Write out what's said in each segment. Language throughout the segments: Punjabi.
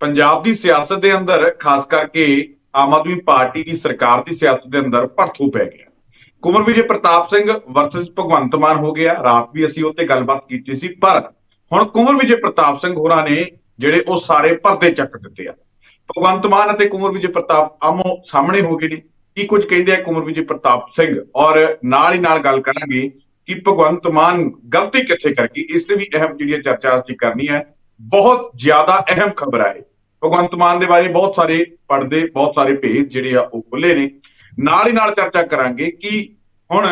ਪੰਜਾਬ ਦੀ ਸਿਆਸਤ ਦੇ ਅੰਦਰ, ਖਾਸ ਕਰਕੇ ਆਮ ਆਦਮੀ ਪਾਰਟੀ ਦੀ ਸਰਕਾਰ ਦੀ ਸਿਆਸਤ ਦੇ ਅੰਦਰ ਭੜਥੂ ਪੈ ਗਿਆ। ਕੁਮਰ ਵਿਜੇ ਪ੍ਰਤਾਪ ਸਿੰਘ ਵਰਸਸ ਭਗਵੰਤ ਮਾਨ ਹੋ ਗਿਆ। ਰਾਤ ਵੀ ਅਸੀਂ ਉੱਤੇ ਗੱਲਬਾਤ ਕੀਤੀ ਸੀ, ਪਰ ਹੁਣ ਕੁਮਰ ਵਿਜੇ ਪ੍ਰਤਾਪ ਸਿੰਘ ਹੋਰਾਂ ਨੇ ਜਿਹੜੇ ਉਹ ਸਾਰੇ ਪਰਦੇ ਚੱਕ ਦਿੱਤੇ ਆ। ਭਗਵੰਤ ਮਾਨ ਅਤੇ ਕੁਮਰ ਵਿਜੇ ਪ੍ਰਤਾਪ ਆਮੋ ਸਾਹਮਣੇ ਹੋ ਗਏ ਨੇ। ਕੀ ਕੁਝ ਕਹਿੰਦੇ ਆ ਕੁਮਰ ਵਿਜੇ ਪ੍ਰਤਾਪ ਸਿੰਘ? ਔਰ ਨਾਲ ਹੀ ਨਾਲ ਗੱਲ ਕਰਾਂਗੇ ਕਿ ਭਗਵੰਤ ਮਾਨ ਗਲਤੀ ਕਿੱਥੇ ਕਰ ਗਈ? ਇਸ ਤੇ ਵੀ ਅਹਿਮ ਜਿਹੜੀ ਚਰਚਾ ਅਸੀਂ ਕਰਨੀ ਹੈ ਬਹੁਤ ਜ਼ਿਆਦਾ ਅਹਿਮ ਖਬਰ ਹੈ ਭਗਵੰਤ ਮਾਨ ਦੇ ਬਾਰੇ ਬਹੁਤ ਸਾਰੇ ਪੜਦੇ ਬਹੁਤ ਸਾਰੇ ਭੇਦ ਜਿਹੜੇ ਆ ਉਹ ਖੁੱਲੇ ਨੇ। ਨਾਲ ਹੀ ਨਾਲ ਚਰਚਾ ਕਰਾਂਗੇ ਕਿ ਹੁਣ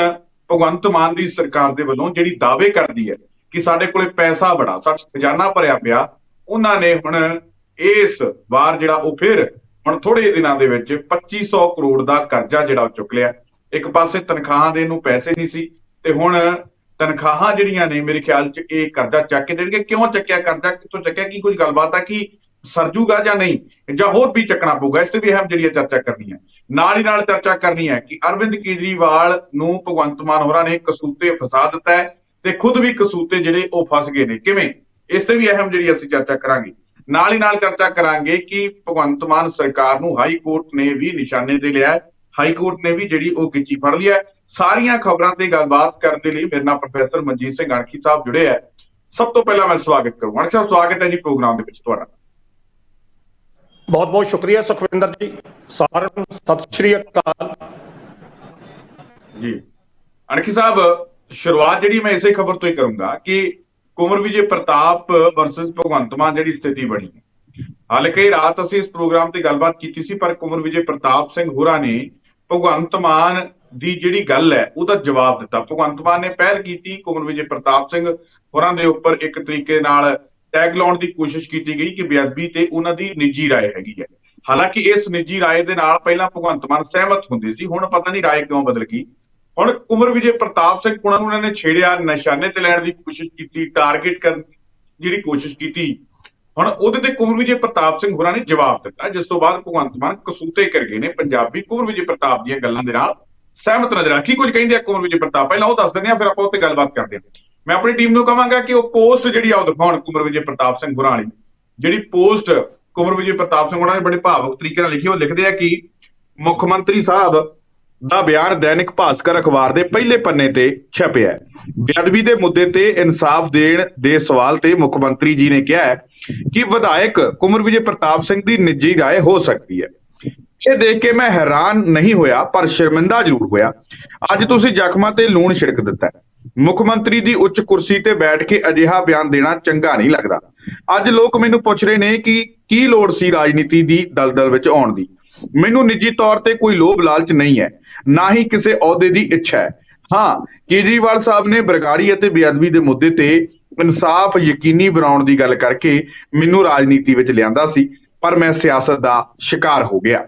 ਭਗਵੰਤ ਮਾਨ ਦੀ ਸਰਕਾਰ ਦੇ ਵੱਲੋਂ ਜਿਹੜੀ ਦਾਅਵੇ ਕਰਦੀ ਹੈ ਕਿ ਸਾਡੇ ਕੋਲੇ ਪੈਸਾ ਬੜਾ, ਸਾਡਾ ਖਜ਼ਾਨਾ ਭਰਿਆ ਪਿਆ, ਉਹਨਾਂ ਨੇ ਹੁਣ ਇਸ ਵਾਰ ਜਿਹੜਾ ਉਹ ਫਿਰ ਹੁਣ ਥੋੜੇ ਦਿਨਾਂ ਦੇ ਵਿੱਚ 2500 ਕਰੋੜ ਦਾ ਕਰਜ਼ਾ ਜਿਹੜਾ ਉਹ ਚੁੱਕ ਲਿਆ। ਇੱਕ ਪਾਸੇ ਤਨਖਾਹਾਂ ਦੇਣ ਨੂੰ ਪੈਸੇ ਨਹੀਂ ਸੀ ਤੇ ਹੁਣ ਤਨਖਾਹਾਂ ਜਿਹੜੀਆਂ ਨੇ ਮੇਰੇ ਖਿਆਲ 'ਚ ਇਹ ਕਰਜ਼ਾ ਚੱਕ ਕੇ ਦੇਣਗੇ। ਕਿਉਂ ਚੱਕਿਆ? ਕਰਜ਼ਾ ਕਿੱਥੋਂ ਚੱਕਿਆ? ਕੀ ਕੋਈ ਗੱਲਬਾਤ ਆ ਕਿ ਸਰਜੂਗਾ ਜਾਂ ਨਹੀਂ? ਜਾਂ ਹੋਰ ਵੀ ਚੱਕਣਾ ਪਊਗਾ? ਇਸ ਤੇ ਵੀ ਅਹਿਮ ਜਿਹੜੀ ਹੈ ਚਰਚਾ ਕਰਨੀ ਹੈ ਨਾਲ ਹੀ ਨਾਲ ਚਰਚਾ ਕਰਨੀ ਹੈ ਕਿ ਅਰਵਿੰਦ ਕੇਜਰੀਵਾਲ ਨੂੰ ਭਗਵੰਤ ਮਾਨ ਹੋਰਾਂ ਨੇ ਕਸੂਤੇ ਫਸਾ ਦਿੱਤਾ ਹੈ ਤੇ ਖੁਦ ਵੀ ਕਸੂਤੇ ਜਿਹੜੇ ਉਹ ਫਸ ਗਏ ਨੇ। ਕਿਵੇਂ? ਇਸ ਤੇ ਵੀ ਅਹਿਮ ਜਿਹੜੀ ਅਸੀਂ ਚਰਚਾ ਕਰਾਂਗੇ। ਨਾਲ ਹੀ ਨਾਲ ਚਰਚਾ ਕਰਾਂਗੇ ਕਿ ਭਗਵੰਤ ਮਾਨ ਸਰਕਾਰ ਨੂੰ ਹਾਈ ਕੋਰਟ ਨੇ ਵੀ ਨਿਸ਼ਾਨੇ ਤੇ ਲਿਆ ਹਾਈ ਕੋਰਟ ਨੇ ਵੀ ਜਿਹੜੀ ਉਹ ਗਿੱਚੀ ਫੜ ਲਿਆ ਹੈ। ਸਾਰੀਆਂ ਖਬਰਾਂ ਤੇ ਗੱਲਬਾਤ ਕਰਨ ਦੇ ਲਈ ਮੇਰੇ ਨਾਲ ਪ੍ਰੋਫੈਸਰ ਮਨਜੀਤ ਸਿੰਘ ਅਣਖੀ ਸਾਹਿਬ ਜੁੜੇ ਹੈ ਸਭ ਤੋਂ ਪਹਿਲਾਂ ਮੈਂ ਸਵਾਗਤ ਕਰੂੰ ਅਣਖੀ ਸਾਹਿਬ ਸਵਾਗਤ ਹੈ ਜੀ ਪ੍ਰੋਗਰਾਮ ਦੇ ਵਿੱਚ ਤੁਹਾਡਾ। ਬਹੁਤ ਬਹੁਤ ਸ਼ੁਕਰੀਆ ਸੁਖਵਿੰਦਰ ਜੀ। ਸਾਰਿਆਂ ਨੂੰ ਸਤਿ ਸ਼੍ਰੀ ਅਕਾਲ। ਜੀ। ਅਣਖੀ ਸਾਹਿਬ ਸ਼ੁਰੂਆਤ ਜਿਹੜੀ ਮੈਂ ਇਸੇ ਖਬਰ ਤੋਂ ਹੀ ਕਰੂੰਗਾ ਕਿ ਕੁਮਰ ਵਿਜੇ ਪ੍ਰਤਾਪ ਵਰਸਸ ਭਗਵੰਤ ਮਾਨ ਜਿਹੜੀ ਸਥਿਤੀ ਬਣੀ ਹੈ। ਹਾਲਾਂਕਿ ਰਾਤ ਅਸੀਂ ਇਸ ਪ੍ਰੋਗਰਾਮ ਤੇ ਗੱਲਬਾਤ ਕੀਤੀ ਸੀ ਪਰ ਕੁਮਰ ਵਿਜੇ ਪ੍ਰਤਾਪ ਸਿੰਘ ਹੋਰਾਂ ਨੇ ਭਗਵੰਤ ਮਾਨ ਦੀ ਜਿਹੜੀ ਗੱਲ ਹੈ ਉਹਦਾ ਜਵਾਬ ਦਿੱਤਾ ਭਗਵੰਤ ਮਾਨ ਨੇ ਪਹਿਲ ਕੀਤੀ ਕੁਮਰ ਵਿਜੇ ਪ੍ਰਤਾਪ ਸਿੰਘ ਹੋਰਾਂ ਦੇ ਉੱਪਰ ਇੱਕ ਤਰੀਕੇ ਨਾਲ ਟੈਗ ਲਾਉਣ ਦੀ ਕੋਸ਼ਿਸ਼ ਕੀਤੀ ਗਈ ਕਿ ਬੇਅਦਬੀ ਤੇ ਉਹਨਾਂ ਦੀ ਨਿੱਜੀ رائے ਹੈਗੀ ਹੈ ਹਾਲਾਂਕਿ ਇਸ ਨਿੱਜੀ رائے ਦੇ ਨਾਲ ਪਹਿਲਾਂ ਭਗਵੰਤ ਮਾਨ ਸਹਿਮਤ ਹੁੰਦੇ ਸੀ ਹੁਣ ਪਤਾ ਨਹੀਂ رائے ਕਿਉਂ ਬਦਲ ਗਈ ਹੁਣ ਕੁਮਰ ਵਿਜੇ ਪ੍ਰਤਾਪ ਸਿੰਘ ਉਹਨਾਂ ਨੂੰ ਉਹਨਾਂ ਨੇ ਛੇੜਿਆ ਨਿਸ਼ਾਨੇ ਤੇ ਲੈਣ ਦੀ ਕੋਸ਼ਿਸ਼ ਕੀਤੀ ਟਾਰਗੇਟ ਕਰਨ ਦੀ ਜਿਹੜੀ ਕੋਸ਼ਿਸ਼ ਕੀਤੀ ਹੁਣ ਉਹਦੇ ਤੇ ਕੁਮਰ ਵਿਜੇ ਪ੍ਰਤਾਪ ਸਿੰਘ ਹੋਰਾਂ ਨੇ ਜਵਾਬ ਦਿੱਤਾ ਜਿਸ ਤੋਂ ਬਾਅਦ ਭਗਵੰਤ ਮਾਨ ਕਸੂਤੇ ਕਰ ਗਏ ਨੇ ਪੰਜਾਬੀ ਕੁਮਰ ਵਿਜੇ ਪ੍ਰਤਾਪ ਦੀਆਂ ਗੱਲਾਂ ਦੇ ਨਾਲ ਸਹਿਮਤ ਨਜ਼ਰ ਆ ਕੀ ਕੁਝ ਕਹਿੰਦੇ ਆ ਕੁਮਰ ਵਿਜੇ ਪ੍ਰਤਾਪ ਪਹਿਲਾਂ ਉਹ ਦੱਸ ਦਿੰਦੇ ਆ ਫਿਰ ਆਪਾਂ ਉੱਤੇ ਗੱਲਬਾਤ ਕਰਦੇ ਹਾਂ ਮੈਂ ਆਪਣੀ ਟੀਮ ਨੂੰ ਕਹਾਂਗਾ ਕਿ ਉਹ ਪੋਸਟ ਜਿਹੜੀ ਆ ਉਹ ਦਿਖਾਉਣ ਕੁਮਰ ਵਿਜੇ ਪ੍ਰਤਾਪ ਸਿੰਘ ਹੋਰਾਂ ਵਾਲੀ ਜਿਹੜੀ ਪੋਸਟ ਕੁਮਰ ਵਿਜੇ ਪ੍ਰਤਾਪ ਸਿੰਘ ਹੋਰਾਂ ਨੇ ਬੜੇ ਭਾਵੁਕ ਤਰੀਕੇ ਨਾਲ ਲਿਖੀ ਉਹ ਲਿਖਦੇ ਆ ਕਿ ਮੁੱਖ ਮੰਤਰੀ ਸਾਹਿਬ ਦਾ ਬਿਆਨ ਦੈਨਿਕ ਭਾਸਕਰ ਅਖਬਾਰ ਦੇ ਪਹਿਲੇ ਪੰਨੇ ਤੇ ਛਪਿਆ ਹੈ ਬੇਅਦਬੀ ਦੇ ਮੁੱਦੇ ਤੇ ਇਨਸਾਫ ਦੇਣ ਦੇ ਸਵਾਲ ਤੇ ਮੁੱਖ ਮੰਤਰੀ ਜੀ ਨੇ ਕਿਹਾ ਹੈ ਕਿ ਵਿਧਾਇਕ ਕੁਮਰ ਵਿਜੇ ਪ੍ਰਤਾਪ ਸਿੰਘ ਦੀ ਨਿੱਜੀ رائے ਹੋ ਸਕਦੀ ਹੈ ਇਹ ਦੇਖ ਕੇ ਮੈਂ ਹੈਰਾਨ ਨਹੀਂ ਹੋਇਆ, ਪਰ ਸ਼ਰਮਿੰਦਾ ਜ਼ਰੂਰ ਹੋਇਆ। ਅੱਜ ਤੁਸੀਂ ਜ਼ਖਮਾਂ ਤੇ ਲੂਣ ਛਿੜਕ ਦਿੱਤਾ ਮੁੱਖ ਮੰਤਰੀ ਦੀ ਉੱਚ ਕੁਰਸੀ ਤੇ ਬੈਠ ਕੇ ਅਜਿਹਾ ਬਿਆਨ ਦੇਣਾ ਚੰਗਾ ਨਹੀਂ ਲੱਗਦਾ। ਅੱਜ ਲੋਕ ਮੈਨੂੰ ਪੁੱਛ ਰਹੇ ਨੇ ਕਿ ਕੀ ਲੋੜ ਸੀ ਰਾਜਨੀਤੀ ਦੀ ਦਲਦਲ ਵਿੱਚ ਆਉਣ ਦੀ? ਮੈਨੂੰ ਨਿੱਜੀ ਤੌਰ ਤੇ ਕੋਈ ਲੋਭ ਲਾਲਚ ਨਹੀਂ ਹੈ, ਨਾ ਹੀ ਕਿਸੇ ਅਹੁਦੇ ਦੀ ਇੱਛਾ ਹੈ। ਹਾਂ, ਕੇਜਰੀਵਾਲ ਸਾਹਿਬ ਨੇ ਬਰਗਾੜੀ ਅਤੇ ਬੇਅਦਬੀ ਦੇ ਮੁੱਦੇ ਤੇ ਇਨਸਾਫ ਯਕੀਨੀ ਬਣਾਉਣ ਦੀ ਗੱਲ ਕਰਕੇ ਮੈਨੂੰ ਰਾਜਨੀਤੀ ਵਿੱਚ ਲਿਆਂਦਾ ਸੀ, ਪਰ ਮੈਂ ਸਿਆਸਤ ਦਾ ਸ਼ਿਕਾਰ ਹੋ ਗਿਆ।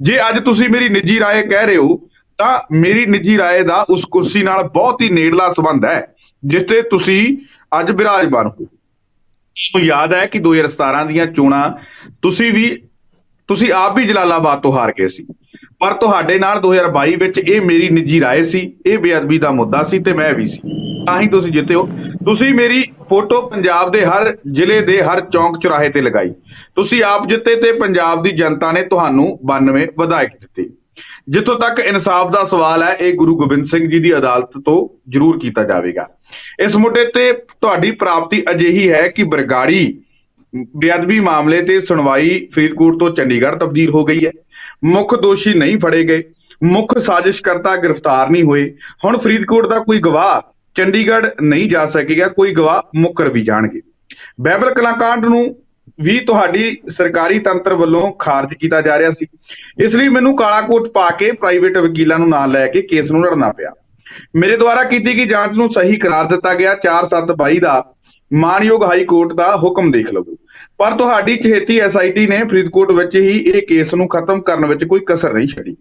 ਜੇ ਅੱਜ ਤੁਸੀਂ ਮੇਰੀ ਨਿੱਜੀ رائے ਕਹਿ ਰਹੇ ਹੋ ਤਾਂ ਮੇਰੀ ਨਿੱਜੀ رائے ਦਾ ਉਸ ਕੁਰਸੀ ਨਾਲ ਬਹੁਤ ਹੀ ਨੇੜਲਾ ਸੰਬੰਧ ਹੈ ਜਿਸ ਤੇ ਤੁਸੀਂ ਅੱਜ ਬਿਰਾਜਮਾਨ ਹੋ ਮੈਨੂੰ ਯਾਦ ਹੈ ਕਿ 2017 ਦੀਆਂ ਚੋਣਾਂ ਤੁਸੀਂ ਵੀ ਤੁਸੀਂ ਆਪ ਵੀ ਜਲਾਲਾਬਾਦ ਤੋਂ ਹਾਰ ਗਏ ਸੀ ਪਰ ਤੁਹਾਡੇ ਨਾਲ 2022 ਵਿੱਚ ਇਹ ਮੇਰੀ ਨਿੱਜੀ رائے ਸੀ ਇਹ ਬੇਅਦਬੀ ਦਾ ਮੁੱਦਾ ਸੀ ਤੇ ਮੈਂ ਵੀ ਸੀ ਤਾਂ ਹੀ ਤੁਸੀਂ ਜਿੱਤੇ ਹੋ ਤੁਸੀਂ ਮੇਰੀ ਫੋਟੋ ਪੰਜਾਬ ਦੇ ਹਰ ਜ਼ਿਲ੍ਹੇ ਦੇ ਹਰ ਚੌਂਕ ਚੁਰਾਹੇ ਤੇ ਲਗਾਈ ਤੁਸੀਂ ਆਪ ਜਿੱਤੇ ਤੇ ਪੰਜਾਬ ਦੀ ਜਨਤਾ ਨੇ ਤੁਹਾਨੂੰ 92 ਵਿਧਾਇਕ ਦਿੱਤੇ। ਜਿੱਥੋਂ ਤੱਕ ਇਨਸਾਫ ਦਾ ਸਵਾਲ ਹੈ, ਇਹ ਗੁਰੂ ਗੋਬਿੰਦ ਸਿੰਘ ਜੀ ਦੀ ਅਦਾਲਤ ਤੋਂ ਜ਼ਰੂਰ ਕੀਤਾ ਜਾਵੇਗਾ। ਇਸ ਮੁੱਦੇ ਤੇ ਤੁਹਾਡੀ ਪ੍ਰਾਪਤੀ ਅਜਿਹੀ ਹੈ ਕਿ ਬਰਗਾੜੀ ਬੇਅਦਬੀ ਮਾਮਲੇ ਤੇ ਸੁਣਵਾਈ ਫਰੀਦਕੋਟ ਤੋਂ ਚੰਡੀਗੜ੍ਹ ਤਬਦੀਲ ਹੋ ਗਈ ਹੈ। ਮੁੱਖ ਦੋਸ਼ੀ ਨਹੀਂ ਫੜੇ ਗਏ। ਮੁੱਖ ਸਾਜ਼ਿਸ਼ਕਰਤਾ ਗ੍ਰਿਫਤਾਰ ਨਹੀਂ ਹੋਏ। ਹੁਣ ਫਰੀਦਕੋਟ ਦਾ ਕੋਈ ਗਵਾਹ ਚੰਡੀਗੜ੍ਹ ਨਹੀਂ ਜਾ ਸਕੇਗਾ, ਕੋਈ ਗਵਾਹ ਮੁੱਕਰ ਵੀ ਜਾਣਗੇ। ਬਾਈਬਲ ਕਲਾਕਾਂਡ ਨੂੰ ਵੀ ਤੁਹਾਡੀ ਸਰਕਾਰੀ ਤੰਤਰ ਵੱਲੋਂ ਖਾਰਜ ਕੀਤਾ ਜਾ ਰਿਹਾ ਸੀ। ਇਸ ਲਈ ਮੈਨੂੰ ਕਾਲਾ ਕੋਟ ਪਾ ਕੇ ਪ੍ਰਾਈਵੇਟ ਵਕੀਲਾਂ ਨੂੰ ਨਾਲ ਲੈ ਕੇ ਕੇਸ ਨੂੰ ਲੜਨਾ ਪਿਆ। ਮੇਰੇ ਦੁਆਰਾ ਕੀਤੀ ਗਈ ਜਾਂਚ ਨੂੰ ਸਹੀ ਕਰਾਰ ਦਿੱਤਾ ਗਿਆ 4722 ਦਾ ਮਾਨਯੋਗ ਹਾਈ ਕੋਰਟ ਦਾ ਹੁਕਮ ਦੇਖ ਲਵੋ। ਪਰ ਤੁਹਾਡੀ ਚਹੇਤੀ ਐਸਆਈਟੀ ਨੇ ਫਰੀਦਕੋਟ ਵਿੱਚ ਹੀ ਇਹ ਕੇਸ ਨੂੰ ਖਤਮ ਕਰਨ ਵਿੱਚ ਕੋਈ ਕਸਰ ਨਹੀਂ ਛੱਡੀ।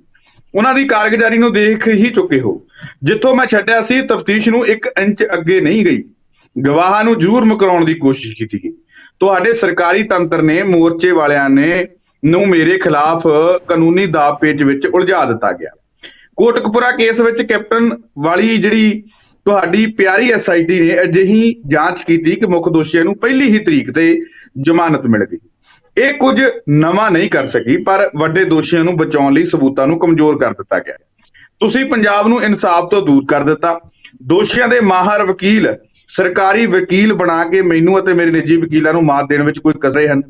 ਉਹਨਾਂ ਦੀ ਕਾਰਗੁਜ਼ਾਰੀ ਨੂੰ ਦੇਖ ਹੀ ਚੁੱਕੇ ਹੋ। ਜਿੱਥੋਂ ਮੈਂ ਛੱਡਿਆ ਸੀ, ਤਫਤੀਸ਼ ਨੂੰ 1 ਇੰਚ ਅੱਗੇ ਨਹੀਂ ਗਈ। ਗਵਾਹਾਂ ਨੂੰ ਜ਼ਰੂਰ ਮੁਕਰਾਉਣ ਦੀ ਕੋਸ਼ਿਸ਼ ਕੀਤੀ ਗਈ। ਤੁਹਾਡੇ ਸਰਕਾਰੀ ਤੰਤਰ ਨੇ ਮੋਰਚੇ ਵਾਲਿਆਂ ਨੇ ਨੂੰ ਮੇਰੇ ਖਿਲਾਫ ਕਾਨੂੰਨੀ ਦਾਅ ਵਿੱਚ ਉਲਝਾ ਦਿੱਤਾ ਗਿਆ। ਕੋਟਕਪੁਰਾ ਕੇਸ ਵਿੱਚ ਕੈਪਟਨ ਵਾਲੀ ਜਿਹੜੀ ਤੁਹਾਡੀ ਪਿਆਰੀ ਐਸਆਈਟੀ ਨੇ ਅਜਿਹੀ ਜਾਂਚ ਕੀਤੀ ਕਿ ਮੁੱਖ ਦੋਸ਼ੀਆਂ ਨੂੰ ਪਹਿਲੀ ਹੀ ਤਰੀਕ ਤੇ ਜ਼ਮਾਨਤ ਮਿਲ ਗਈ। ਇਹ ਕੁਝ ਨਵਾਂ ਨਹੀਂ ਕਰ ਸਕੀ, ਪਰ ਵੱਡੇ ਦੋਸ਼ੀਆਂ ਨੂੰ ਬਚਾਉਣ ਲਈ ਸਬੂਤਾਂ ਨੂੰ ਕਮਜ਼ੋਰ ਕਰ ਦਿੱਤਾ ਗਿਆ। ਤੁਸੀਂ ਪੰਜਾਬ ਨੂੰ ਇਨਸਾਫ ਤੋਂ ਦੂਰ ਕਰ ਦਿੱਤਾ। ਦੋਸ਼ੀਆਂ ਦੇ ਮਾਹਰ ਵਕੀਲ ਸਰਕਾਰੀ ਵਕੀਲ ਬਣਾ ਕੇ ਮੈਨੂੰ ਅਤੇ ਮੇਰੇ ਨਿੱਜੀ ਵਕੀਲਾਂ ਨੂੰ ਮਾਤ ਦੇਣ ਵਿੱਚ ਕੋਈ ਕਸਰੇ ਹਨ।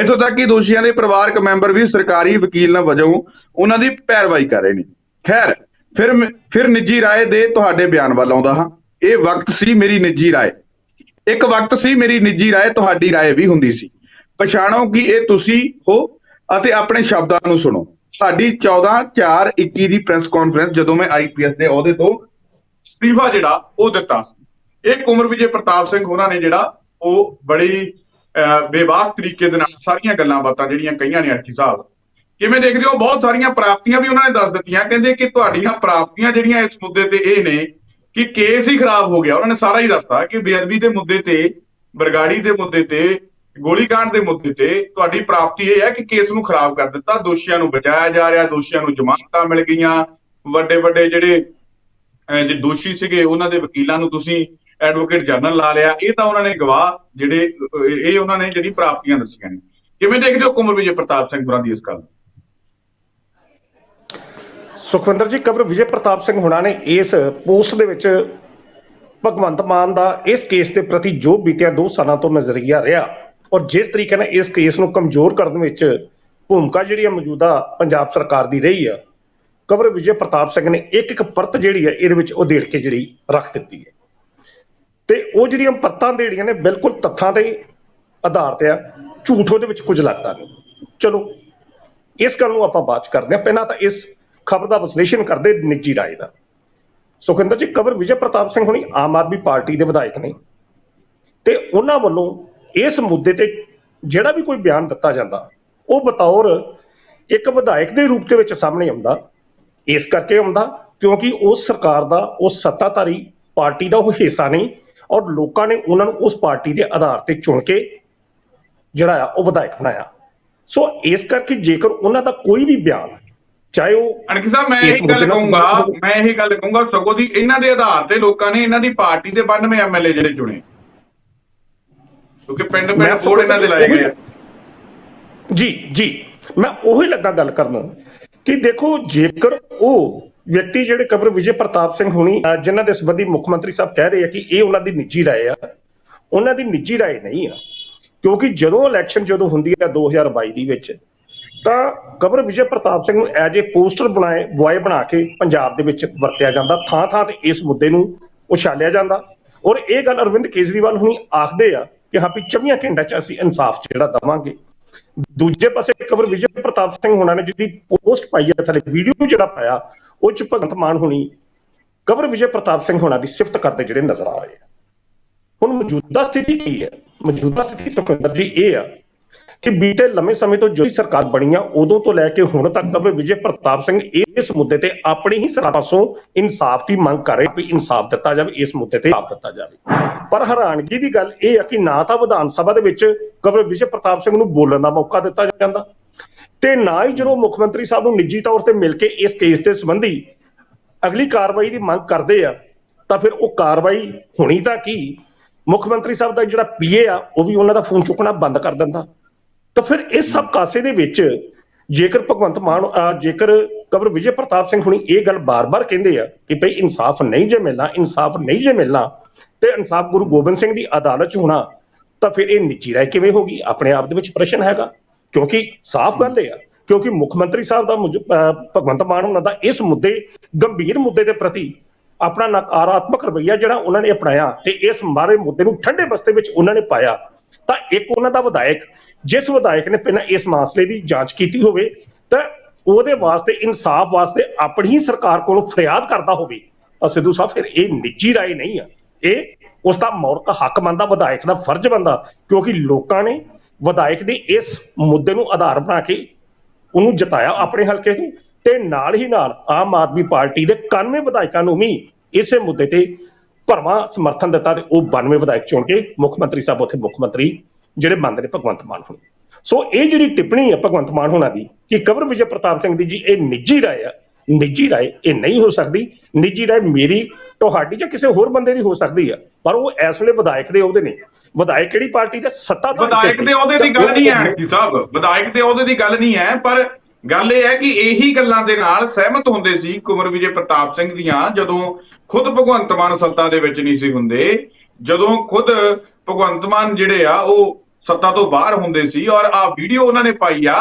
ਇੱਥੋਂ ਤੱਕ ਕਿ ਦੋਸ਼ੀਆਂ ਦੇ ਪਰਿਵਾਰਕ ਮੈਂਬਰ ਵੀ ਸਰਕਾਰੀ ਵਕੀਲਾਂ ਵਜੋਂ ਉਹਨਾਂ ਦੀ ਪੈਰਵਾਈ ਕਰ ਰਹੇ ਨੇ। ਖੈਰ, ਫਿਰ ਫਿਰ ਨਿੱਜੀ ਰਾਏ ਦੇ ਤੁਹਾਡੇ ਬਿਆਨ ਵੱਲ ਆਉਂਦਾ ਹਾਂ। ਇਹ ਵਕਤ ਸੀ ਮੇਰੀ ਨਿੱਜੀ ਰਾਏ। ਇੱਕ ਵਕਤ ਸੀ ਮੇਰੀ ਨਿੱਜੀ ਰਾਏ, ਤੁਹਾਡੀ ਰਾਏ ਵੀ ਹੁੰਦੀ ਸੀ। ਪਛਾਣੋ ਕਿ ਇਹ ਤੁਸੀਂ ਹੋ ਅਤੇ ਆਪਣੇ ਸ਼ਬਦਾਂ ਨੂੰ ਸੁਣੋ। ਸਾਡੀ 14 4 21 ਦੀ ਪ੍ਰੈਸ ਕਾਨਫਰੰਸ ਜਦੋਂ ਮੈਂ ਆਈਪੀਐਸ ਦੇ ਅਹੁਦੇ ਤੋਂ ਅਸਤੀਫਾ ਜਿਹੜਾ ਉਹ ਦਿੱਤਾ। ਇਹ ਕੁਮਰ ਵਿਜੇ ਪ੍ਰਤਾਪ ਸਿੰਘ ਉਹਨਾਂ ਨੇ ਜਿਹੜਾ ਉਹ ਬੜੀ ਅਹ, ਬੇਬਾਕ ਤਰੀਕੇ ਦੇ ਨਾਲ ਸਾਰੀਆਂ ਗੱਲਾਂ ਬਾਤਾਂ ਜਿਹੜੀਆਂ ਕਹੀਆਂ ਨੇ ਅਰਕੀ ਸਾਹਿਬ। ਕਿਵੇਂ ਦੇਖਦੇ ਹੋ? ਬਹੁਤ ਸਾਰੀਆਂ ਪ੍ਰਾਪਤੀਆਂ ਵੀ ਉਹਨਾਂ ਨੇ ਦੱਸ ਦਿੱਤੀਆਂ। ਕਹਿੰਦੇ ਕਿ ਤੁਹਾਡੀਆਂ ਪ੍ਰਾਪਤੀਆਂ ਜਿਹੜੀਆਂ ਇਸ ਮੁੱਦੇ ਤੇ ਇਹ ਨੇ ਕਿ ਕੇਸ ਹੀ ਖਰਾਬ ਹੋ ਗਿਆ। ਉਹਨਾਂ ਨੇ ਸਾਰਾ ਹੀ ਦੱਸਤਾ ਕਿ ਬੇਅਦਬੀ ਦੇ ਮੁੱਦੇ ਤੇ ਬਰਗਾੜੀ ਦੇ ਮੁੱਦੇ ਤੇ ਗੋਲੀकांड ਦੇ ਮੁੱਦੇ ਤੇ ਤੁਹਾਡੀ ਪ੍ਰਾਪਤੀ ਇਹ ਹੈ ਕਿ ਕੇਸ ਨੂੰ ਖਰਾਬ ਕਰ ਦਿੱਤਾ। ਦੋਸ਼ੀਆਂ ਨੂੰ ਬਚਾਇਆ ਜਾ ਰਿਹਾ ਦੋਸ਼ੀਆਂ ਨੂੰ ਜ਼ਮਾਨਤਾਂ ਮਿਲ ਗਈਆਂ। ਵੱਡੇ ਵੱਡੇ ਜਿਹੜੇ ਅਹ, ਦੋਸ਼ੀ ਸੀਗੇ ਉਹਨਾਂ ਦੇ ਵਕੀਲਾਂ ਨੂੰ ਤੁਸੀਂ ਐਡਵੋਕੇਟ ਜਨਰਲ ਲਾ ਲਿਆ, ਇਹ ਤਾਂ ਉਹਨਾਂ ਨੇ ਗਵਾਹ ਜਿਹੜੇ, ਇਹ ਉਹਨਾਂ ਨੇ ਜਿਹੜੀ ਪ੍ਰਾਪਤੀਆਂ ਦੱਸੀਆਂ ਨੇ। ਕਿਵੇਂ ਦੇਖਦੇ ਹੋ ਕੁਮਰ ਵਿਜੇ ਪ੍ਰਤਾਪ ਸਿੰਘ ਹੋਰਾਂ ਦੀ ਇਸ ਗੱਲ ਸੁਖਵਿੰਦਰ ਜੀ ਕਬਰ ਵਿਜੇ ਪ੍ਰਤਾਪ ਸਿੰਘ ਹੁਣਾਂ ਨੇ ਇਸ ਪੋਸਟ ਦੇ ਵਿੱਚ ਭਗਵੰਤ ਮਾਨ ਦਾ ਇਸ ਕੇਸ ਦੇ ਪ੍ਰਤੀ ਜੋ ਬੀਤਿਆ 2 ਸਾਲਾਂ ਤੋਂ ਨਜ਼ਰੀਆ ਰਿਹਾ ਔਰ ਜਿਸ ਤਰੀਕੇ ਨਾਲ ਇਸ ਕੇਸ ਨੂੰ ਕਮਜ਼ੋਰ ਕਰਨ ਵਿੱਚ ਭੂਮਿਕਾ ਜਿਹੜੀ ਹੈ ਮੌਜੂਦਾ ਪੰਜਾਬ ਸਰਕਾਰ ਦੀ ਰਹੀ ਆ ਕਬਰ ਵਿਜੇ ਪ੍ਰਤਾਪ ਸਿੰਘ ਨੇ ਇੱਕ ਇੱਕ ਪਰਤ ਜਿਹੜੀ ਹੈ ਇਹਦੇ ਵਿੱਚ ਉਧੇੜ ਕੇ ਜਿਹੜੀ ਰੱਖ ਦਿੱਤੀ ਹੈ। ਤੇ ਉਹ ਜਿਹੜੀਆਂ ਪਰਤਾਂ ਦੇੜੀਆਂ ਨੇ ਬਿਲਕੁਲ ਤੱਥਾਂ ਦੇ ਆਧਾਰ ਤੇ ਆ, ਝੂਠ ਉਹਦੇ ਵਿੱਚ ਕੁਝ ਲੱਗਦਾ ਨਹੀਂ। ਚਲੋ, ਇਸ ਗੱਲ ਨੂੰ ਆਪਾਂ ਬਾਅਦ ਚ ਕਰਦੇ ਹਾਂ। ਪਹਿਲਾਂ ਤਾਂ ਇਸ ਖਬਰ ਦਾ ਵਿਸ਼ਲੇਸ਼ਣ ਕਰਦੇ ਨਿੱਜੀ ਰਾਏ ਦਾ। ਸੁਖਿੰਦਰ ਜੀ, ਕਵਰ ਵਿਜੇ ਪ੍ਰਤਾਪ ਸਿੰਘ ਹੁਣੀ ਆਮ ਆਦਮੀ ਪਾਰਟੀ ਦੇ ਵਿਧਾਇਕ ਨੇ। ਤੇ ਉਹਨਾਂ ਵੱਲੋਂ ਇਸ ਮੁੱਦੇ ਤੇ ਜਿਹੜਾ ਵੀ ਕੋਈ ਬਿਆਨ ਦਿੱਤਾ ਜਾਂਦਾ, ਉਹ ਬਤੌਰ ਇੱਕ ਵਿਧਾਇਕ ਦੇ ਰੂਪ ਦੇ ਵਿੱਚ ਸਾਹਮਣੇ ਆਉਂਦਾ। ਇਸ ਕਰਕੇ ਆਉਂਦਾ ਕਿਉਂਕਿ ਉਸ ਸਰਕਾਰ ਦਾ ਉਸ ਸੱਤਾਧਾਰੀ ਪਾਰਟੀ ਦਾ ਉਹ ਹਿੱਸਾ ਨਹੀਂ ਔਰ ਲੋਕਾਂ ਨੇ ਉਹਨਾਂ ਨੂੰ ਉਸ ਪਾਰਟੀ ਦੇ ਆਧਾਰ ਤੇ ਚੁਣ ਕੇ ਜਿਹੜਾ ਆ ਉਹ ਵਿਧਾਇਕ ਬਣਾਇਆ। ਸੋ ਇਸ ਕਰਕੇ ਜੇਕਰ ਉਹਨਾਂ ਦਾ ਕੋਈ ਵੀ ਬਿਆਨ ਚਾਹੇ ਉਹ ਅਣਖੀ ਸਾਹਿਬ ਮੈਂ ਇਹ ਗੱਲ ਕਹੂੰਗਾ ਮੈਂ ਇਹ ਗੱਲ ਕਹੂੰਗਾ ਸਗੋਂ ਦੀ ਇਹਨਾਂ ਦੇ ਆਧਾਰ ਤੇ ਲੋਕਾਂ ਨੇ ਇਹਨਾਂ ਦੀ ਪਾਰਟੀ ਦੇ 92 ਐਮਐਲਏ ਜਿਹੜੇ ਚੁਣੇ। ਕਿਉਂਕਿ ਪਿੰਡ ਪਿੰਡ ਵੋਟ ਇਹਨਾਂ ਦੇ ਲਾਏ ਗਏ ਆ। ਜੀ ਜੀ ਮੈਂ ਉਹੀ ਲੱਗਾ ਗੱਲ ਕਰਨ। ਕਿ ਦੇਖੋ ਜੇਕਰ ਉਹ ਵਿਅਕਤੀ ਜਿਹੜੇ ਕਬਰ ਵਿਜੇ ਪ੍ਰਤਾਪ ਸਿੰਘ ਹੁਣੀ ਅਹ ਜਿਨ੍ਹਾਂ ਦੇ ਸੰਬੰਧੀ ਮੁੱਖ ਮੰਤਰੀ ਸਾਹਿਬ ਕਹਿ ਰਹੇ ਆ ਕਿ ਇਹ ਉਹਨਾਂ ਦੀ ਨਿੱਜੀ رائے ਆ ਉਹਨਾਂ ਦੀ ਨਿੱਜੀ رائے ਨਹੀਂ ਆ ਕਿਉਂਕਿ ਜਦੋਂ ਇਲੈਕਸ਼ਨ ਜਦੋਂ ਹੁੰਦੀ ਹੈ 2022 ਦੀ ਵਿੱਚ ਤਾਂ ਕਬਰ ਵਿਜੇ ਪ੍ਰਤਾਪ ਸਿੰਘ ਨੂੰ ਐਜ ਏ ਪੋਸਟਰ ਬਣਾਏ ਬੁਆਏ ਬਣਾ ਕੇ ਪੰਜਾਬ ਦੇ ਵਿੱਚ ਵਰਤਿਆ ਜਾਂਦਾ ਥਾਂ ਥਾਂ ਤੇ ਇਸ ਮੁੱਦੇ ਨੂੰ ਉਛਾਲਿਆ ਜਾਂਦਾ ਔਰ ਇਹ ਗੱਲ ਅਰਵਿੰਦ ਕੇਜਰੀਵਾਲ ਹੁਣੀ ਆਖਦੇ ਆ ਕਿ ਹਾਂ ਵੀ 24 ਘੰਟਿਆਂ ਚ ਅਸੀਂ ਇਨਸਾਫ ਜਿਹੜਾ ਦਵਾਂਗੇ ਦੂਜੇ ਪਾਸੇ ਕਬਰ ਵਿਜੇ ਪ੍ਰਤਾਪ ਸਿੰਘ ਹੁਣਾਂ ਨੇ ਜਿਹੜੀ ਪੋਸਟ ਪਾਈ ਹੈ ਥੱਲੇ ਵੀਡੀਓ ਜਿਹੜਾ ਪਾਇਆ ਉਹ ਚ ਭਗਵੰਤ ਮਾਨ ਹੁਣੀ ਕਬਰ ਵਿਜੇ ਪ੍ਰਤਾਪ ਸਿੰਘ ਹੋਣਾ ਦੀ ਸਿਫਤ ਕਰਦੇ ਜਿਹੜੇ ਨਜ਼ਰ ਆ ਰਹੇ ਆ। ਹੁਣ ਮੌਜੂਦਾ ਸਥਿਤੀ ਕੀ ਹੈ? ਮੌਜੂਦਾ ਸਥਿਤੀ ਸੁਖਵਿੰਦਰ ਜੀ, ਇਹ ਆ ਕਿ ਬੀਤੇ ਲੰਮੇ ਸਮੇਂ ਤੋਂ ਜੋ ਸਰਕਾਰ ਬਣੀ ਆ, ਉਦੋਂ ਤੋਂ ਲੈ ਕੇ ਹੁਣ ਤੱਕ ਕਬਰ ਵਿਜੇ ਪ੍ਰਤਾਪ ਸਿੰਘ ਇਸ ਮੁੱਦੇ ਤੇ ਆਪਣੀ ਹੀ ਸਰਕਾਰ ਪਾਸੋਂ ਇਨਸਾਫ ਦੀ ਮੰਗ ਕਰ ਰਹੇ ਵੀ ਇਨਸਾਫ ਦਿੱਤਾ ਜਾਵੇ, ਇਸ ਮੁੱਦੇ ਤੇ ਇਨਸਾਫ ਦਿੱਤਾ ਜਾਵੇ। ਪਰ ਹੈਰਾਨਗੀ ਦੀ ਗੱਲ ਇਹ ਆ ਕਿ ਨਾ ਤਾਂ ਵਿਧਾਨ ਸਭਾ ਦੇ ਵਿੱਚ ਕਬਰ ਵਿਜੇ ਪ੍ਰਤਾਪ ਸਿੰਘ ਨੂੰ ਬੋਲਣ ਦਾ ਮੌਕਾ ਦਿੱਤਾ ਜਾਂਦਾ ਤੇ ਨਾ ਹੀ ਜਦੋਂ ਮੁੱਖ ਮੰਤਰੀ ਸਾਹਿਬ ਨੂੰ ਨਿੱਜੀ ਤੌਰ ਤੇ ਮਿਲ ਕੇ ਇਸ ਕੇਸ ਦੇ ਸੰਬੰਧੀ ਅਗਲੀ ਕਾਰਵਾਈ ਦੀ ਮੰਗ ਕਰਦੇ ਆ, ਤਾਂ ਫਿਰ ਉਹ ਕਾਰਵਾਈ ਹੋਣੀ ਤਾਂ ਕੀ? ਮੁੱਖ ਮੰਤਰੀ ਸਾਹਿਬ ਦਾ ਜਿਹੜਾ ਪੀਏ ਆ, ਉਹ ਵੀ ਉਹਨਾਂ ਦਾ ਫੋਨ ਚੁੱਕਣਾ ਬੰਦ ਕਰ ਦਿੰਦਾ। ਤਾਂ ਫਿਰ ਇਸ ਸਭ ਕਾਸੇ ਦੇ ਵਿੱਚ ਜੇਕਰ ਭਗਵੰਤ ਮਾਨ ਜੇਕਰ ਕਬਰ ਵਿਜੇ ਪ੍ਰਤਾਪ ਸਿੰਘ ਹੁਣੀ ਇਹ ਗੱਲ ਬਾਰ-ਬਾਰ ਕਹਿੰਦੇ ਆ ਕਿ ਭਈ ਇਨਸਾਫ ਨਹੀਂ ਜੇ ਮਿਲਣਾ, ਇਨਸਾਫ ਨਹੀਂ ਜੇ ਮਿਲਣਾ ਤੇ ਇਨਸਾਫ ਗੁਰੂ ਗੋਬਿੰਦ ਸਿੰਘ ਦੀ ਅਦਾਲਤ 'ਚ ਹੋਣਾ, ਤਾਂ ਫਿਰ ਇਹ ਨਿੱਜੀ ਰਾਏ ਕਿਵੇਂ ਹੋਗੀ ਆਪਣੇ ਆਪ ਦੇ ਵਿੱਚ ਪ੍ਰਸ਼ਨ ਹੈਗਾ। ਕਿਉਂਕਿ ਸਾਫ਼ ਗੱਲ ਆ ਕਿਉਂਕਿ ਮੁੱਖ ਮੰਤਰੀ ਸਾਹਿਬ ਦਾ ਭਗਵੰਤ ਮਾਨ ਉਹਨਾਂ ਦਾ ਇਸ ਮੁੱਦੇ ਗੰਭੀਰ ਮੁੱਦੇ ਦੇ ਪ੍ਰਤੀ ਆਪਣਾ ਨਕਾਰਾਤਮਕ ਰਵੱਈਆ ਜਿਹੜਾ ਉਹਨਾਂ ਨੇ ਅਪਣਾਇਆ ਤੇ ਇਸ ਮਾਰੇ ਮੁੱਦੇ ਨੂੰ ਠੰਡੇ ਬਸਤੇ ਵਿੱਚ ਉਹਨਾਂ ਨੇ ਪਾਇਆ ਤਾਂ ਇੱਕ ਉਹਨਾਂ ਦਾ ਵਿਧਾਇਕ ਜਿਸ ਵਿਧਾਇਕ ਨੇ ਪਹਿਲਾਂ ਇਸ ਮਾਮਲੇ ਦੀ ਜਾਂਚ ਕੀਤੀ ਹੋਵੇ ਤਾਂ ਉਹਦੇ ਵਾਸਤੇ ਇਨਸਾਫ ਵਾਸਤੇ ਆਪਣੀ ਹੀ ਸਰਕਾਰ ਕੋਲੋਂ ਫਰਿਆਦ ਕਰਦਾ ਹੋਵੇ। ਸਿੱਧੂ ਸਾਹਿਬ ਫਿਰ ਇਹ ਨਿੱਜੀ ਰਾਏ ਨਹੀਂ ਆ। ਇਹ ਉਸ ਦਾ ਮੌਰਕ ਹੱਕ ਮੰਨਦਾ ਵਿਧਾਇਕ ਦਾ ਫਰਜ਼ ਬੰਦਾ ਕਿਉਂਕਿ ਲੋਕਾਂ ਨੇ ਵਿਧਾਇਕ ਦੀ ਇਸ ਮੁੱਦੇ ਨੂੰ ਆਧਾਰ ਬਣਾ ਕੇ ਉਹਨੂੰ ਜਿਤਾਇਆ ਆਪਣੇ ਹਲਕੇ ਤੋਂ ਤੇ ਨਾਲ ਹੀ ਨਾਲ ਆਮ ਆਦਮੀ ਪਾਰਟੀ ਦੇ 91 ਵਿਧਾਇਕਾਂ ਨੂੰ ਵੀ ਇਸੇ ਮੁੱਦੇ ਤੇ ਭਰਵਾਂ ਸਮਰਥਨ ਦਿੱਤਾ ਤੇ ਉਹ 92 ਵਿਧਾਇਕ ਚੁਣ ਕੇ ਮੁੱਖ ਮੰਤਰੀ ਸਾਹਿਬ ਉੱਥੇ ਮੁੱਖ ਮੰਤਰੀ ਜਿਹੜੇ ਮੰਨਦੇ ਨੇ ਭਗਵੰਤ ਮਾਨ ਹੁਣ। ਸੋ ਇਹ ਜਿਹੜੀ ਟਿੱਪਣੀ ਹੈ ਭਗਵੰਤ ਮਾਨ ਹੋਣਾ ਦੀ ਕਿ ਕਵਰ ਵਿਜੇ ਪ੍ਰਤਾਪ ਸਿੰਘ ਦੀ ਜੀ ਇਹ ਨਿੱਜੀ ਰਾਏ ਆ, ਨਿੱਜੀ ਰਾਏ ਇਹ ਨਹੀਂ ਹੋ ਸਕਦੀ, ਨਿੱਜੀ ਰਾਏ ਮੇਰੀ, ਤੁਹਾਡੀ ਜਾਂ ਕਿਸੇ ਹੋਰ ਬੰਦੇ ਦੀ ਹੋ ਸਕਦੀ ਆ, ਪਰ ਉਹ ਇਸ ਵੇਲੇ ਵਿਧਾਇਕ ਦੇ ਅਹੁਦੇ ਨੇ। ਵਿਧਾਇਕ ਕਿਹੜੀ ਪਾਰਟੀ ਦੇ? ਸੱਤਾ ਵਿਧਾਇਕ ਦੇ ਅਹੁਦੇ ਦੀ ਗੱਲ ਨਹੀਂ ਹੈ ਜੀ ਸਾਹਿਬ। ਵਿਧਾਇਕ ਦੇ ਅਹੁਦੇ ਦੀ ਗੱਲ ਨਹੀਂ ਹੈ ਪਰ ਗੱਲ ਇਹ ਹੈ ਕਿ ਇਹੀ ਗੱਲਾਂ ਦੇ ਨਾਲ ਸਹਿਮਤ ਹੁੰਦੇ ਸੀ ਕੁਮਰ ਵਿਜੇ ਪ੍ਰਤਾਪ ਸਿੰਘ ਦੀਆਂ ਜਦੋਂ ਖੁਦ ਭਗਵੰਤ ਮਾਨ ਸੱਤਾ ਦੇ ਵਿੱਚ ਨਹੀਂ ਸੀ ਹੁੰਦੇ। ਜਦੋਂ ਖੁਦ ਭਗਵੰਤ ਮਾਨ ਜਿਹੜੇ ਆ ਉਹ ਸੱਤਾ ਤੋਂ ਬਾਹਰ ਹੁੰਦੇ ਸੀ ਔਰ ਆ ਵੀਡੀਓ ਉਹਨਾਂ ਨੇ ਪਾਈ ਆ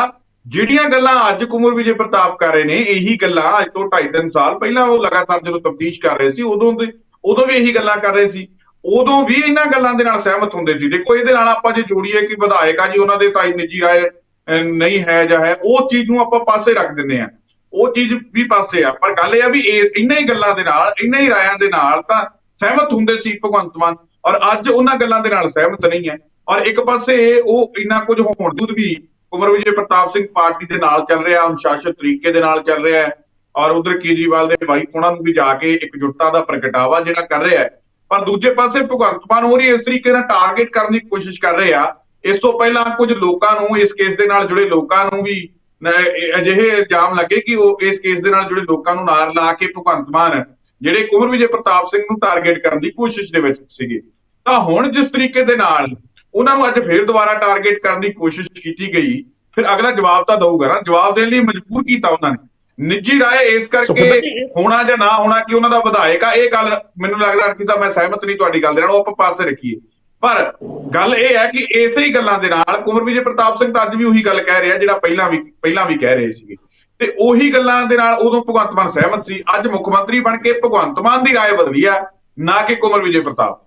ਜਿਹੜੀਆਂ ਗੱਲਾਂ ਅੱਜ ਕੁਮਰ ਵਿਜੇ ਪ੍ਰਤਾਪ ਕਰ ਰਹੇ ਨੇ ਇਹੀ ਗੱਲਾਂ ਅੱਜ ਤੋਂ 2.5 ਸਾਲ ਪਹਿਲਾਂ ਉਹ ਲਗਾਤਾਰ ਜਦੋਂ ਤਫਤੀਸ਼ ਕਰ ਰਹੇ ਸੀ ਉਦੋਂ ਦੇ ਉਦੋਂ ਵੀ ਇਹੀ ਗੱਲਾਂ ਕਰ ਰਹੇ ਸੀ। ਉਦੋਂ ਵੀ ਇਹਨਾਂ ਗੱਲਾਂ ਦੇ ਨਾਲ ਸਹਿਮਤ ਹੁੰਦੇ ਸੀ। ਦੇਖੋ ਇਹਦੇ ਨਾਲ ਆਪਾਂ ਜੇ ਜੋੜੀਏ ਕਿ ਵਿਧਾਇਕ ਆ ਜੀ ਉਹਨਾਂ ਦੇ ਤਾਈ ਨਿੱਜੀ ਰਾਏ ਅਹ, ਨਹੀਂ ਹੈ ਜਾਂ ਹੈ ਉਹ ਚੀਜ਼ ਨੂੰ ਆਪਾਂ ਪਾਸੇ ਰੱਖ ਦਿੰਦੇ ਆ ਉਹ ਚੀਜ਼ ਵੀ ਪਾਸੇ ਆ। ਪਰ ਗੱਲ ਇਹ ਆ ਵੀ ਇਹਨਾਂ ਹੀ ਗੱਲਾਂ ਦੇ ਨਾਲ ਇਹਨਾਂ ਹੀ ਰਾਇਆਂ ਦੇ ਨਾਲ ਤਾਂ ਸਹਿਮਤ ਹੁੰਦੇ ਸੀ ਭਗਵੰਤ ਮਾਨ। ਔਰ ਅੱਜ ਉਹਨਾਂ ਗੱਲਾਂ ਦੇ ਨਾਲ ਸਹਿਮਤ ਨਹੀਂ ਹੈ। ਔਰ ਇੱਕ ਪਾਸੇ ਉਹ ਇੰਨਾ ਕੁਝ ਹੋਣ ਦੂਦ ਵੀ ਕੁਮਰ ਵਿਜੇ ਪ੍ਰਤਾਪ ਸਿੰਘ ਪਾਰਟੀ ਦੇ ਨਾਲ ਚੱਲ ਰਿਹਾ ਅਨੁਸ਼ਾਸਿਤ ਤਰੀਕੇ ਦੇ ਨਾਲ ਚੱਲ ਰਿਹਾ ਹੈ। ਔਰ ਉਧਰ ਕੇਜਰੀਵਾਲ ਦੇ ਵਾਈਫ ਉਹਨਾਂ ਨੂੰ ਵੀ ਜਾ ਕੇ ਇਕਜੁੱਟਤਾ ਦਾ ਪ੍ਰਗਟਾਵਾ ਜਿਹੜਾ ਕਰ ਰਿਹਾ ਹੈ ਪਰ ਦੂਜੇ ਪਾਸੇ ਭਗਵੰਤ ਮਾਨ ਹੋਰੀ ਇਸ ਤਰੀਕੇ ਨਾਲ ਟਾਰਗੇਟ ਕਰਨ ਦੀ ਕੋਸ਼ਿਸ਼ ਕਰ ਰਹੇ ਆ। ਇਸ ਤੋਂ ਪਹਿਲਾਂ ਕੁਝ ਲੋਕਾਂ ਨੂੰ ਇਸ ਕੇਸ ਦੇ ਨਾਲ ਜੁੜੇ ਲੋਕਾਂ ਨੂੰ ਵੀ ਅਜਿਹੇ ਇਲਜ਼ਾਮ ਲੱਗੇ ਕਿ ਉਹ ਇਸ ਕੇਸ ਦੇ ਨਾਲ ਜੁੜੇ ਲੋਕਾਂ ਨੂੰ ਨਾਲ ਲਾ ਕੇ ਭਗਵੰਤ ਮਾਨ, ਜਿਹੜੇ ਕੁਮਰ ਵਿਜੇ ਪ੍ਰਤਾਪ ਸਿੰਘ ਨੂੰ ਟਾਰਗੇਟ ਕਰਨ ਦੀ ਕੋਸ਼ਿਸ਼ ਦੇ ਵਿੱਚ ਸੀਗੇ। ਤਾਂ ਹੁਣ ਜਿਸ ਤਰੀਕੇ ਦੇ ਨਾਲ ਉਹਨਾਂ ਨੂੰ ਅੱਜ ਫੇਰ ਦੁਬਾਰਾ ਟਾਰਗੇਟ ਕਰਨ ਦੀ ਕੋਸ਼ਿਸ਼ ਕੀਤੀ ਗਈ, ਫਿਰ ਅਗਲਾ ਜਵਾਬ ਤਾਂ ਦਊਗਾ ਨਾ। ਜਵਾਬ ਦੇਣ ਲਈ ਮਜਬੂਰ ਕੀਤਾ ਉਹਨਾਂ ਨੇ। ਨਿੱਜੀ ਰਾਏ ਇਸ ਕਰਕੇ ਹੋਣਾ ਜਾਂ ਨਾ ਹੋਣਾ ਕਿ ਉਹਨਾਂ ਦਾ ਵਿਧਾਇਕ ਆ ਇਹ ਗੱਲ ਮੈਨੂੰ ਲੱਗਦਾ ਕਿ ਤਾਂ ਮੈਂ ਸਹਿਮਤ ਨਹੀਂ ਤੁਹਾਡੀ ਗੱਲ ਦੇ ਨਾਲ ਉਹ ਆਪਾਂ ਪਾਸੇ ਰੱਖੀਏ। ਪਰ ਗੱਲ ਇਹ ਹੈ ਕਿ ਇਸੇ ਹੀ ਗੱਲਾਂ ਦੇ ਨਾਲ ਕੁਮਰ ਵਿਜੇ ਪ੍ਰਤਾਪ ਸਿੰਘ ਤਾਂ ਅੱਜ ਵੀ ਉਹੀ ਗੱਲ ਕਹਿ ਰਿਹਾ ਜਿਹੜਾ ਪਹਿਲਾਂ ਵੀ ਪਹਿਲਾਂ ਵੀ ਕਹਿ ਰਹੇ ਸੀਗੇ। ਤੇ ਉਹੀ ਗੱਲਾਂ ਦੇ ਨਾਲ ਉਦੋਂ ਭਗਵੰਤ ਮਾਨ ਸਹਿਮਤ ਸੀ ਅੱਜ ਮੁੱਖ ਮੰਤਰੀ ਬਣ ਕੇ ਭਗਵੰਤ ਮਾਨ ਦੀ ਰਾਏ ਬਦਲੀ ਆ ਨਾ ਕਿ ਕੁਮਰ ਵਿਜੇ ਪ੍ਰਤਾਪ।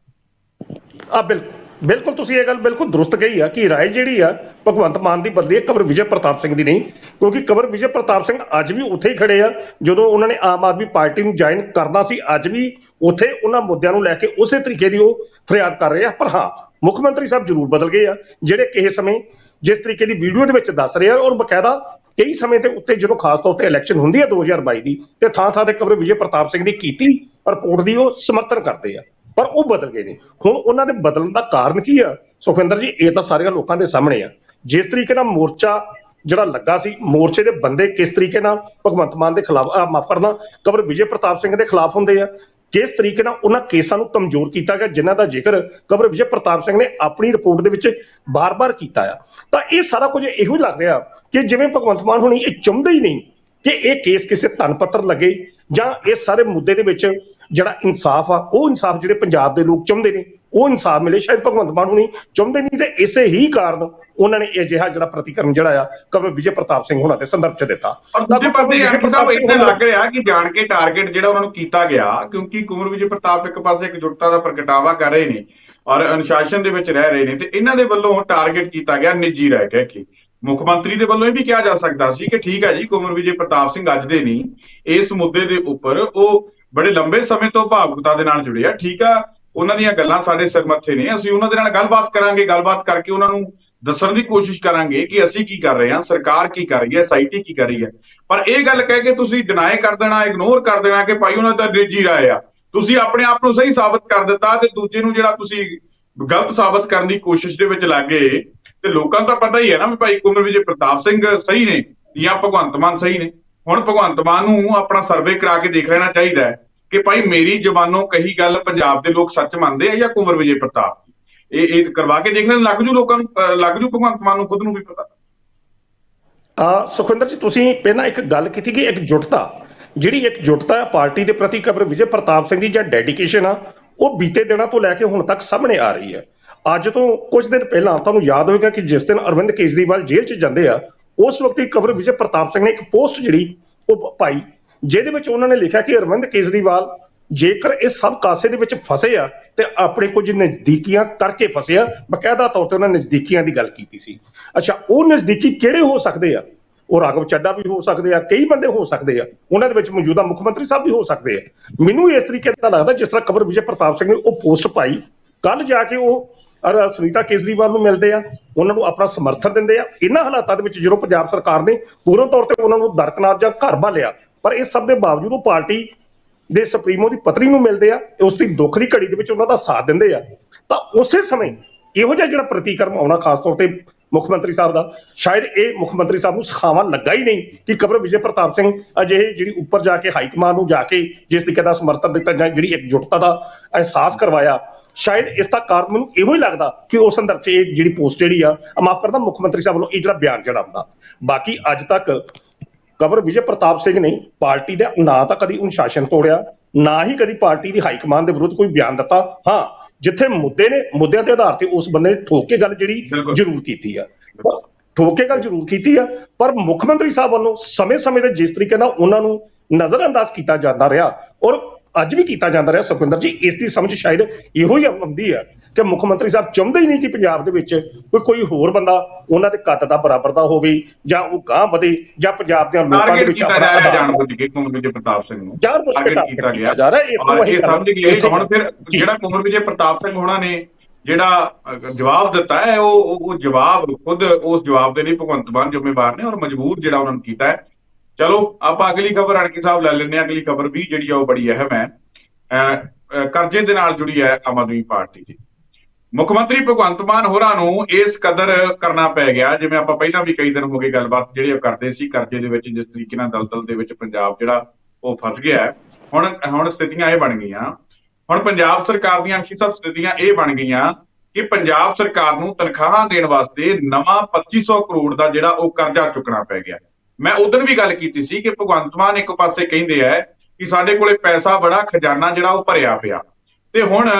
ਆ ਬਿਲਕੁਲ ਬਿਲਕੁਲ ਤੁਸੀਂ ਇਹ ਗੱਲ ਬਿਲਕੁਲ ਦਰੁਸਤ ਕਹੀ ਆ ਕਿ ਰਾਏ ਜਿਹੜੀ ਆ ਭਗਵੰਤ ਮਾਨ ਦੀ ਬਦਲੀ ਹੈ ਕਵਰ ਵਿਜੇ ਪ੍ਰਤਾਪ ਸਿੰਘ ਦੀ ਨਹੀਂ, ਕਿਉਂਕਿ ਕਵਰ ਵਿਜੇ ਪ੍ਰਤਾਪ ਸਿੰਘ ਅੱਜ ਵੀ ਉੱਥੇ ਹੀ ਖੜੇ ਆ, ਜਦੋਂ ਉਹਨਾਂ ਨੇ ਆਮ ਆਦਮੀ ਪਾਰਟੀ ਨੂੰ ਜੁਆਇਨ ਕਰਨਾ ਸੀ, ਅੱਜ ਵੀ ਉੱਥੇ ਉਹਨਾਂ ਮੁੱਦਿਆਂ ਨੂੰ ਲੈ ਕੇ ਉਸੇ ਤਰੀਕੇ ਦੀ ਉਹ ਫਰਿਆਦ ਕਰ ਰਹੇ ਆ, ਪਰ ਹਾਂ, ਮੁੱਖ ਮੰਤਰੀ ਸਾਹਿਬ ਜ਼ਰੂਰ ਬਦਲ ਗਏ ਆ, ਜਿਹੜੇ ਕਿਸੇ ਸਮੇਂ ਜਿਸ ਤਰੀਕੇ ਦੀ ਵੀਡੀਓ ਦੇ ਵਿੱਚ ਦੱਸ ਰਹੇ ਆ, ਔਰ ਬਕਾਇਦਾ ਕਈ ਸਮੇਂ ਤੇ ਉੱਤੇ ਜਦੋਂ ਖਾਸ ਤੌਰ ਤੇ ਇਲੈਕਸ਼ਨ ਹੁੰਦੀ ਹੈ 2022 ਦੀ, ਤੇ ਥਾਂ ਥਾਂ ਤੇ ਕਵਰ ਵਿਜੇ ਪ੍ਰਤਾਪ ਸਿੰਘ ਦੀ ਕੀਤੀ ਰਿਪੋਰਟ ਦੀ ਉਹ ਸਮਰਥਨ ਕਰਦੇ ਆ, ਪਰ ਉਹ ਬਦਲ ਗਏ ਨੇ। ਹੁਣ ਉਹਨਾਂ ਦੇ ਬਦਲਣ ਦਾ ਕਾਰਨ ਕੀ ਆ? ਸੁਖਵਿੰਦਰ ਜੀ, ਇਹ ਤਾਂ ਸਾਰਿਆਂ ਲੋਕਾਂ ਦੇ ਸਾਹਮਣੇ ਆ। ਜਿਸ ਤਰੀਕੇ ਨਾਲ ਮੋਰਚਾ ਜਿਹੜਾ ਲੱਗਾ ਸੀ, ਮੋਰਚੇ ਦੇ ਬੰਦੇ ਕਿਸ ਤਰੀਕੇ ਨਾਲ ਭਗਵੰਤ ਮਾਨ ਦੇ ਖਿਲਾਫ ਮਾਫ ਕਰਨਾ, ਕਵਰ ਵਿਜੇ ਪ੍ਰਤਾਪ ਸਿੰਘ ਦੇ ਖਿਲਾਫ ਹੁੰਦੇ ਆ, ਕਿਸ ਤਰੀਕੇ ਨਾਲ ਉਹਨਾਂ ਕੇਸਾਂ ਨੂੰ ਕਮਜ਼ੋਰ ਕੀਤਾ ਗਿਆ, ਜਿਨ੍ਹਾਂ ਦਾ ਜ਼ਿਕਰ ਕਵਰ ਵਿਜੇ ਪ੍ਰਤਾਪ ਸਿੰਘ ਨੇ ਆਪਣੀ ਰਿਪੋਰਟ ਦੇ ਵਿੱਚ ਬਾਰ-ਬਾਰ ਕੀਤਾ ਆ। ਤਾਂ ਇਹ ਸਾਰਾ ਕੁਝ ਇਹੋ ਹੀ ਲੱਗ ਰਿਹਾ ਕਿ ਜਿਵੇਂ ਭਗਵੰਤ ਮਾਨ ਹੁਣੀ ਇਹ ਚਾਹੁੰਦੇ ਹੀ ਨਹੀਂ ਕਿ ਇਹ ਕੇਸ ਕਿਸੇ ਧਨ ਪੱਤਰ ਲੱਗੇ ਜਾਂ ਇਹ ਸਾਰੇ ਮੁੱਦੇ ਦੇ ਵਿੱਚ ਜਿਹੜਾ ਇਨਸਾਫ ਆ, ਉਹ ਇਨਸਾਫ ਜਿਹੜੇ ਪੰਜਾਬ ਦੇ ਲੋਕ ਚਾਹੁੰਦੇ ਨੇ। ਉਹ ਇਨਸਾਫ ਮਿਲੇ ਸ਼ਾਇਦ ਭਗਵੰਤ ਮਾਨ ਹੁਣੀ ਚਾਹੁੰਦੇ ਨਹੀਂ ਤੇ ਇਸੇ ਹੀ ਕਾਰਨ ਉਹਨਾਂ ਨੇ ਇਹ ਜਿਹਾ ਜਿਹੜਾ ਪ੍ਰਤੀਕਰਮ ਜਿਹੜਾ ਆ ਕਵਰ ਵਿਜੇ ਪ੍ਰਤਾਪ ਸਿੰਘ ਹੁਣਾਂ ਦੇ ਸੰਦਰਭ ਚ ਦਿੱਤਾ। ਔਰ ਤਾਂ ਦੂਜੇ ਕਵਰ ਪਾਸੇ ਵਿਜੇ ਐਮਪੀ ਪ੍ਰਤਾਪ ਸਾਹਿਬ ਸਿੰਘ ਇੱਥੇ ਹੁਣਾਂ- ਲੱਗ ਰਿਹਾ ਕਿ ਜਾਣ ਕੇ ਟਾਰਗੇਟ ਜਿਹੜਾ ਉਹਨਾਂ ਨੂੰ ਕੀਤਾ ਗਿਆ ਕਿਉਂਕਿ ਕੁਮਰ ਵਿਜੇ ਪ੍ਰਤਾਪ ਇੱਕ ਪਾਸੇ ਇਕਜੁੱਟਤਾ ਦਾ ਪ੍ਰਗਟਾਵਾ ਕਰ ਰਹੇ ਨੇ ਔਰ ਅਨੁਸ਼ਾਸਨ ਦੇ ਵਿੱਚ ਰਹਿ ਰਹੇ ਨੇ ਤੇ ਇਹਨਾਂ ਦੇ ਵੱਲੋਂ ਟਾਰਗੇਟ ਕੀਤਾ ਗਿਆ ਨਿੱਜੀ ਰਹਿ ਕਹਿ ਕੇ ਮੁੱਖ ਮੰਤਰੀ ਦੇ ਵੱਲੋਂ ਇਹ ਵੀ ਕਿਹਾ ਜਾ ਸਕਦਾ ਸੀ ਕਿ ਠੀਕ ਹੈ ਜੀ ਕੁਮਰ ਵਿਜੇ ਪ੍ਰਤਾਪ ਸਿੰਘ ਅੱਜ ਦੇ ਨਹੀਂ ਇਸ ਮੁੱਦੇ ਦੇ ਉੱਪਰ ਉਹ ਬੜੇ ਲੰਬੇ ਸਮੇਂ ਤੋਂ ਭਾਵੁਕਤਾ ਦੇ ਨਾਲ ਜੁੜੇ ਆ ਠੀਕ ਆ ਉਹਨਾਂ ਦੀਆਂ ਗੱਲਾਂ ਸਾਡੇ ਸਿਰ ਨੇ। ਅਸੀਂ ਉਹਨਾਂ ਦੇ ਨਾਲ ਗੱਲਬਾਤ ਕਰਾਂਗੇ, ਗੱਲਬਾਤ ਕਰਕੇ ਉਹਨਾਂ ਨੂੰ ਦੱਸਣ ਦੀ ਕੋਸ਼ਿਸ਼ ਕਰਾਂਗੇ ਕਿ ਅਸੀਂ ਕੀ ਕਰ ਰਹੇ ਹਾਂ, ਸਰਕਾਰ ਕੀ ਕਰ ਰਹੀ ਹੈ ਐਸਆਈਟੀ ਕੀ ਕਰ ਰਹੀ ਹੈ। ਪਰ ਇਹ ਗੱਲ ਕਹਿ ਕੇ ਤੁਸੀਂ ਡਿਨਾਈ ਕਰ ਦੇਣਾ ਇਗਨੋਰ ਕਰ ਦੇਣਾ ਕਿ ਭਾਈ ਉਹਨਾਂ ਦਾ ਨਿੱਜੀ ਰਾਏ ਆ। ਤੁਸੀਂ ਆਪਣੇ ਆਪ ਨੂੰ ਸਹੀ ਸਾਬਤ ਕਰ ਦਿੱਤਾ ਤੇ ਦੂਜੇ ਨੂੰ ਜਿਹੜਾ ਤੁਸੀਂ ਗਲਤ ਸਾਬਤ ਕਰਨ ਦੀ ਕੋਸ਼ਿਸ਼ ਦੇ ਵਿੱਚ ਲੱਗੇ ਤੇ ਲੋਕਾਂ ਦਾ ਪਤਾ ਹੀ ਹੈ ਨਾ ਵੀ ਭਾਈ ਕੁਮਰ ਵਿਜੇ ਪ੍ਰਤਾਪ ਸਿੰਘ ਸਹੀ ਨੇ ਜਾਂ ਭਗਵੰਤ ਮਾਨ ਸਹੀ ਨੇ। ਹੁਣ ਭਗਵੰਤ ਮਾਨ ਨੂੰ ਆਪਣਾ ਸਰਵੇ ਕਰਾ ਕੇ ਦੇਖ ਲੈਣਾ ਚਾਹੀਦਾ ਹੈ। ਕਿ ਭਾਈ ਮੇਰੀ ਜ਼ਬਾਨੋਂ ਕਹੀ ਗੱਲ ਪੰਜਾਬ ਦੇ ਲੋਕ ਸੱਚ ਮੰਨਦੇ ਆ ਜਾਂ ਕੁਮਰ ਵਿਜੇ ਪ੍ਰਤਾਪ ਇਹ ਇਹ ਕਰਵਾ ਕੇ ਦੇਖ ਲੈਣ ਲੱਗ ਜੂ ਲੋਕਾਂ ਨੂੰ ਲੱਗ ਜੂ ਭਗਵੰਤ ਮਾਨ ਨੂੰ, ਖੁਦ ਨੂੰ ਵੀ ਪਤਾ। ਆ, ਸੁਖਵਿੰਦਰ ਜੀ, ਤੁਸੀਂ ਪਹਿਲਾਂ ਇੱਕ ਗੱਲ ਕੀਤੀ ਕਿ ਇਕਜੁੱਟਤਾ, ਜਿਹੜੀ ਇਕਜੁੱਟਤਾ ਹੈ ਪਾਰਟੀ ਦੇ ਪ੍ਰਤੀ ਕਬਰ ਵਿਜੇ ਪ੍ਰਤਾਪ ਸਿੰਘ ਦੀ ਜਾਂ ਡੈਡੀਕੇਸ਼ਨ ਆ, ਉਹ ਬੀਤੇ ਦਿਨਾਂ ਤੋਂ ਲੈ ਕੇ ਹੁਣ ਤੱਕ ਸਾਹਮਣੇ ਆ ਰਹੀ ਹੈ। ਅੱਜ ਤੋਂ ਕੁਝ ਦਿਨ ਪਹਿਲਾਂ ਤੁਹਾਨੂੰ ਯਾਦ ਹੋਵੇਗਾ ਕਿ ਜਿਸ ਦਿਨ ਅਰਵਿੰਦ ਕੇਜਰੀਵਾਲ ਜੇਲ੍ਹ 'ਚ ਜਾਂਦੇ ਆ, ਉਸ ਵਕਤ ਹੀ ਕਬਰ ਵਿਜੇ ਪ੍ਰਤਾਪ ਸਿੰਘ ਨੇ ਇੱਕ ਪੋਸਟ ਜਿਹੜੀ ਉਹ ਪਾਈ। ਜਿਹਦੇ ਵਿੱਚ ਉਹਨਾਂ ਨੇ ਲਿਖਿਆ ਕਿ ਅਰਵਿੰਦ ਕੇਜਰੀਵਾਲ ਜੇਕਰ ਇਹ ਸਭ ਕਾਸੇ ਦੇ ਵਿੱਚ ਫਸੇ ਆ ਤੇ ਆਪਣੇ ਕੁਝ ਨਜ਼ਦੀਕੀਆਂ ਕਰਕੇ ਫਸੇ ਆ, ਬਕਾਇਦਾ ਤੌਰ ਤੇ ਉਹਨਾਂ ਨਜ਼ਦੀਕੀਆਂ ਦੀ ਗੱਲ ਕੀਤੀ ਸੀ। ਅੱਛਾ, ਉਹ ਨਜ਼ਦੀਕੀ ਕਿਹੜੇ ਹੋ ਸਕਦੇ ਆ? ਉਹ ਰਾਘਵ ਚੱਡਾ ਵੀ ਹੋ ਸਕਦੇ ਆ, ਕਈ ਬੰਦੇ ਹੋ ਸਕਦੇ ਆ। ਉਹਨਾਂ ਦੇ ਵਿੱਚ ਮੌਜੂਦਾ ਮੁੱਖ ਮੰਤਰੀ ਸਾਹਿਬ ਵੀ ਹੋ ਸਕਦੇ ਆ। ਮੈਨੂੰ ਇਸ ਤਰੀਕੇ ਦਾ ਲੱਗਦਾ ਜਿਸ ਤਰ੍ਹਾਂ ਕਵਰ ਵਿਜੇ ਪ੍ਰਤਾਪ ਸਿੰਘ ਨੇ ਉਹ ਪੋਸਟ ਪਾਈ ਕੱਲ ਜਾ ਕੇ ਉਹ, ਅਰ, ਸੁਨੀਤਾ ਕੇਜਰੀਵਾਲ ਨੂੰ ਮਿਲਦੇ ਆ, ਉਹਨਾਂ ਨੂੰ ਆਪਣਾ ਸਮਰਥਨ ਦਿੰਦੇ ਆ। ਇਹਨਾਂ ਹਾਲਾਤਾਂ ਦੇ ਵਿੱਚ ਜਦੋਂ ਪੰਜਾਬ ਸਰਕਾਰ ਨੇ ਪੂਰਨ ਤੌਰ ਤੇ ਉਹਨਾਂ ਨੂੰ ਦਰਕਨਾਰ ਜਾਂ ਘਰ ਭਾਲਿਆ ਪਰ ਇਸ ਸਭ ਦੇ ਬਾਵਜੂਦ ਉਹ ਪਾਰਟੀ ਦੇ ਸੁਪਰੀਮੋ ਦੀ ਪਤਨੀ ਨੂੰ ਮਿਲਦੇ ਆ ਉਸ ਦੀ ਦੁੱਖ ਦੀ ਘੜੀ ਦੇ ਵਿੱਚ ਉਹਨਾਂ ਦਾ ਸਾਥ ਦਿੰਦੇ ਆ। ਤਾਂ ਉਸੇ ਸਮੇਂ ਇਹੋ ਜਿਹਾ ਜਿਹੜਾ ਪ੍ਰਤੀਕਰਮ ਆਉਣਾ ਖਾਸ ਤੌਰ ਤੇ ਮੁੱਖ ਮੰਤਰੀ ਸਾਹਿਬ ਦਾ, ਸ਼ਾਇਦ ਇਹ ਮੁੱਖ ਮੰਤਰੀ ਸਾਹਿਬ ਨੂੰ ਸਿਖਾਵਾਂ ਲੱਗਾ ਹੀ ਨਹੀਂ ਕਿ ਕਬਰ ਵਿਜੇ ਪ੍ਰਤਾਪ ਸਿੰਘ ਅਜਿਹੇ ਜਿਹੜੀ ਉੱਪਰ ਜਾ ਕੇ ਹਾਈ ਕਮਾਂਡ ਨੂੰ ਜਾ ਕੇ ਜਿਸ ਤਰੀਕੇ ਦਾ ਸਮਰਥਨ ਦਿੱਤਾ ਜਾਂ ਜਿਹੜੀ ਇਕਜੁੱਟਤਾ ਦਾ ਅਹਿਸਾਸ ਕਰਵਾਇਆ, ਸ਼ਾਇਦ ਇਸ ਦਾ ਕਾਰਨ ਮੈਨੂੰ ਇਹੋ ਹੀ ਲੱਗਦਾ ਕਿ ਉਸ ਸੰਦਰਭ 'ਚ ਇਹ ਜਿਹੜੀ ਪੋਸਟ ਜਿਹੜੀ ਆ ਮਾਫ ਕਰਦਾ ਮੁੱਖ ਮੰਤਰੀ ਸਾਹਿਬ ਵੱਲੋਂ ਇਹ ਜਿਹੜਾ ਬਿਆਨ ਜਿਹੜਾ ਹੁੰਦਾ ਬਾਕੀ ਅੱਜ ਤੱਕ ਕਬਰ ਵਿਜੇ ਪ੍ਰਤਾਪ ਸਿੰਘ ਨੇ ਪਾਰਟੀ ਦਾ ਨਾ ਤਾਂ ਕਦੀ ਅਨੁਸ਼ਾਸਨ ਤੋੜਿਆ ਨਾ ਹੀ ਕਦੀ ਪਾਰਟੀ ਦੀ ਹਾਈ ਕਮਾਂਡ ਦੇ ਵਿਰੁੱਧ ਕੋਈ ਬਿਆਨ ਦਿੱਤਾ ਹਾਂ ਜਿੱਥੇ ਮੁੱਦੇ ਨੇ ਮੁੱਦਿਆਂ ਦੇ ਆਧਾਰ ਤੇ ਉਸ ਬੰਦੇ ਨੇ ਠੋਕ ਕੇ ਗੱਲ ਜਿਹੜੀ। ਜ਼ਰੂਰ ਕੀਤੀ ਆ ਠੋਕ ਕੇ ਗੱਲ ਜ਼ਰੂਰ ਕੀਤੀ ਆ ਪਰ ਮੁੱਖ ਮੰਤਰੀ ਸਾਹਿਬ ਵੱਲੋਂ ਸਮੇਂ-ਸਮੇਂ ਤੇ ਜਿਸ ਤਰੀਕੇ ਨਾਲ ਉਹਨਾਂ ਨੂੰ ਨਜ਼ਰਅੰਦਾਜ਼ ਕੀਤਾ ਜਾਂਦਾ ਰਿਹਾ ਔਰ ਅੱਜ ਵੀ ਕੀਤਾ ਜਾਂਦਾ ਰਿਹਾ ਸੁਖਵਿੰਦਰ ਜੀ ਇਸ ਦੀ ਸਮਝ ਸ਼ਾਇਦ ਇਹੋ ਹੀ ਆਉਂਦੀ ਆ ਕਿ ਮੁੱਖ ਮੰਤਰੀ ਸਾਹਿਬ ਚਾਹੁੰਦੇ ਹੀ ਨਹੀਂ ਕਿ ਪੰਜਾਬ ਦੇ ਵਿੱਚ ਕੋਈ ਕੋਈ ਹੋਰ ਬੰਦਾ ਉਹਨਾਂ ਦੇ ਕੱਦ ਦਾ ਬਰਾਬਰ ਦਾ ਹੋਵੇ ਜਾਂ ਉਹ ਗਾਂ ਵਧੇ ਜਾਂ ਪੰਜਾਬ ਦੇ ਲੋਕਾਂ ਦੇ ਵਿੱਚ ਆਪਣਾ ਜਾਣ ਬੁੱਝ ਕੇ ਕੁਮਰ ਵਿਜੇ ਪ੍ਰਤਾਪ ਸਿੰਘ ਨੂੰ। ਜਾਣ ਬੁੱਝ ਕੇ target target ਕੀਤਾ ਗਿਆ। ਜਾ ਰਿਹਾ, ਇਸ ਨੂੰ ਇਹ ਸਮਝ ਗਏ। ਹੁਣ ਫਿਰ। ਜਿਹੜਾ ਕੁਮਰ ਵਿਜੇ ਪ੍ਰਤਾਪ ਸਿੰਘ ਹੋਣਾ ਨੇ ਜਿਹੜਾ ਜਵਾਬ ਦਿੱਤਾ ਹੈ ਉਹ ਉਹ- ਜਵਾਬ ਖੁਦ ਉਸ ਜਵਾਬ ਦੇ ਲਈ ਭਗਵੰਤ ਮਾਨ ਜ਼ਿੰਮੇਵਾਰ ਨੇ ਔਰ ਮਜਬੂਰ ਜਿਹੜਾ ਉਹਨਾਂ ਨੂੰ ਕੀਤਾ ਹੈ। ਚਲੋ ਆਪਾਂ ਅਗਲੀ ਖਬਰ ਅਣਕੀ ਸਾਹਿਬ ਲੈ ਲੈਂਦੇ ਹਾਂ। ਅਗਲੀ ਖਬਰ ਵੀ ਜਿਹੜੀ ਆ ਉਹ ਬੜੀ ਅਹਿਮ ਹੈ। ਕਰਜ਼ੇ ਦੇ ਨਾਲ ਜੁੜੀ ਹੈ ਆਮ ਆਦਮੀ ਪਾਰਟੀ ਦੀ। ਮੁੱਖ ਮੰਤਰੀ ਭਗਵੰਤ ਮਾਨ ਹੋਰਾਂ ਨੂੰ ਇਸ ਕਦਰ ਕਰਨਾ ਪੈ ਗਿਆ, ਜਿਵੇਂ ਆਪਾਂ ਪਹਿਲਾਂ ਵੀ ਕਈ ਦਿਨ ਹੋ ਗਏ ਗੱਲਬਾਤ ਜਿਹੜੀ ਉਹ ਕਰਦੇ ਸੀ, ਕਰਜ਼ੇ ਦੇ ਵਿੱਚ ਜਿਸ ਤਰੀਕੇ ਨਾਲ ਦਲਦਲ ਦੇ ਵਿੱਚ ਪੰਜਾਬ ਜਿਹੜਾ ਉਹ ਫਸ ਗਿਆ ਹੁਣ ਹੁਣ ਸਥਿਤੀਆਂ ਇਹ ਬਣ ਗਈਆਂ। ਹੁਣ ਪੰਜਾਬ ਸਰਕਾਰ ਦੀਆਂ ਅੰਸ਼ੀ ਸਭ ਸਥਿਤੀਆਂ ਇਹ ਬਣ ਗਈਆਂ ਕਿ ਪੰਜਾਬ ਸਰਕਾਰ ਨੂੰ ਤਨਖਾਹਾਂ ਦੇਣ ਵਾਸਤੇ ਨਵਾਂ 2500 ਕਰੋੜ ਦਾ ਜਿਹੜਾ ਉਹ ਕਰਜ਼ਾ ਚੁੱਕਣਾ ਪੈ ਗਿਆ। ਮੈਂ ਉਦੋਂ ਵੀ ਗੱਲ ਕੀਤੀ ਸੀ ਕਿ ਭਗਵੰਤ ਮਾਨ ਇੱਕ ਪਾਸੇ ਕਹਿੰਦੇ ਆ ਕਿ ਸਾਡੇ ਕੋਲੇ ਪੈਸਾ ਬੜਾ, ਖਜ਼ਾਨਾ ਜਿਹੜਾ ਉਹ ਭਰਿਆ ਪਿਆ। ਤੇ ਹੁਣ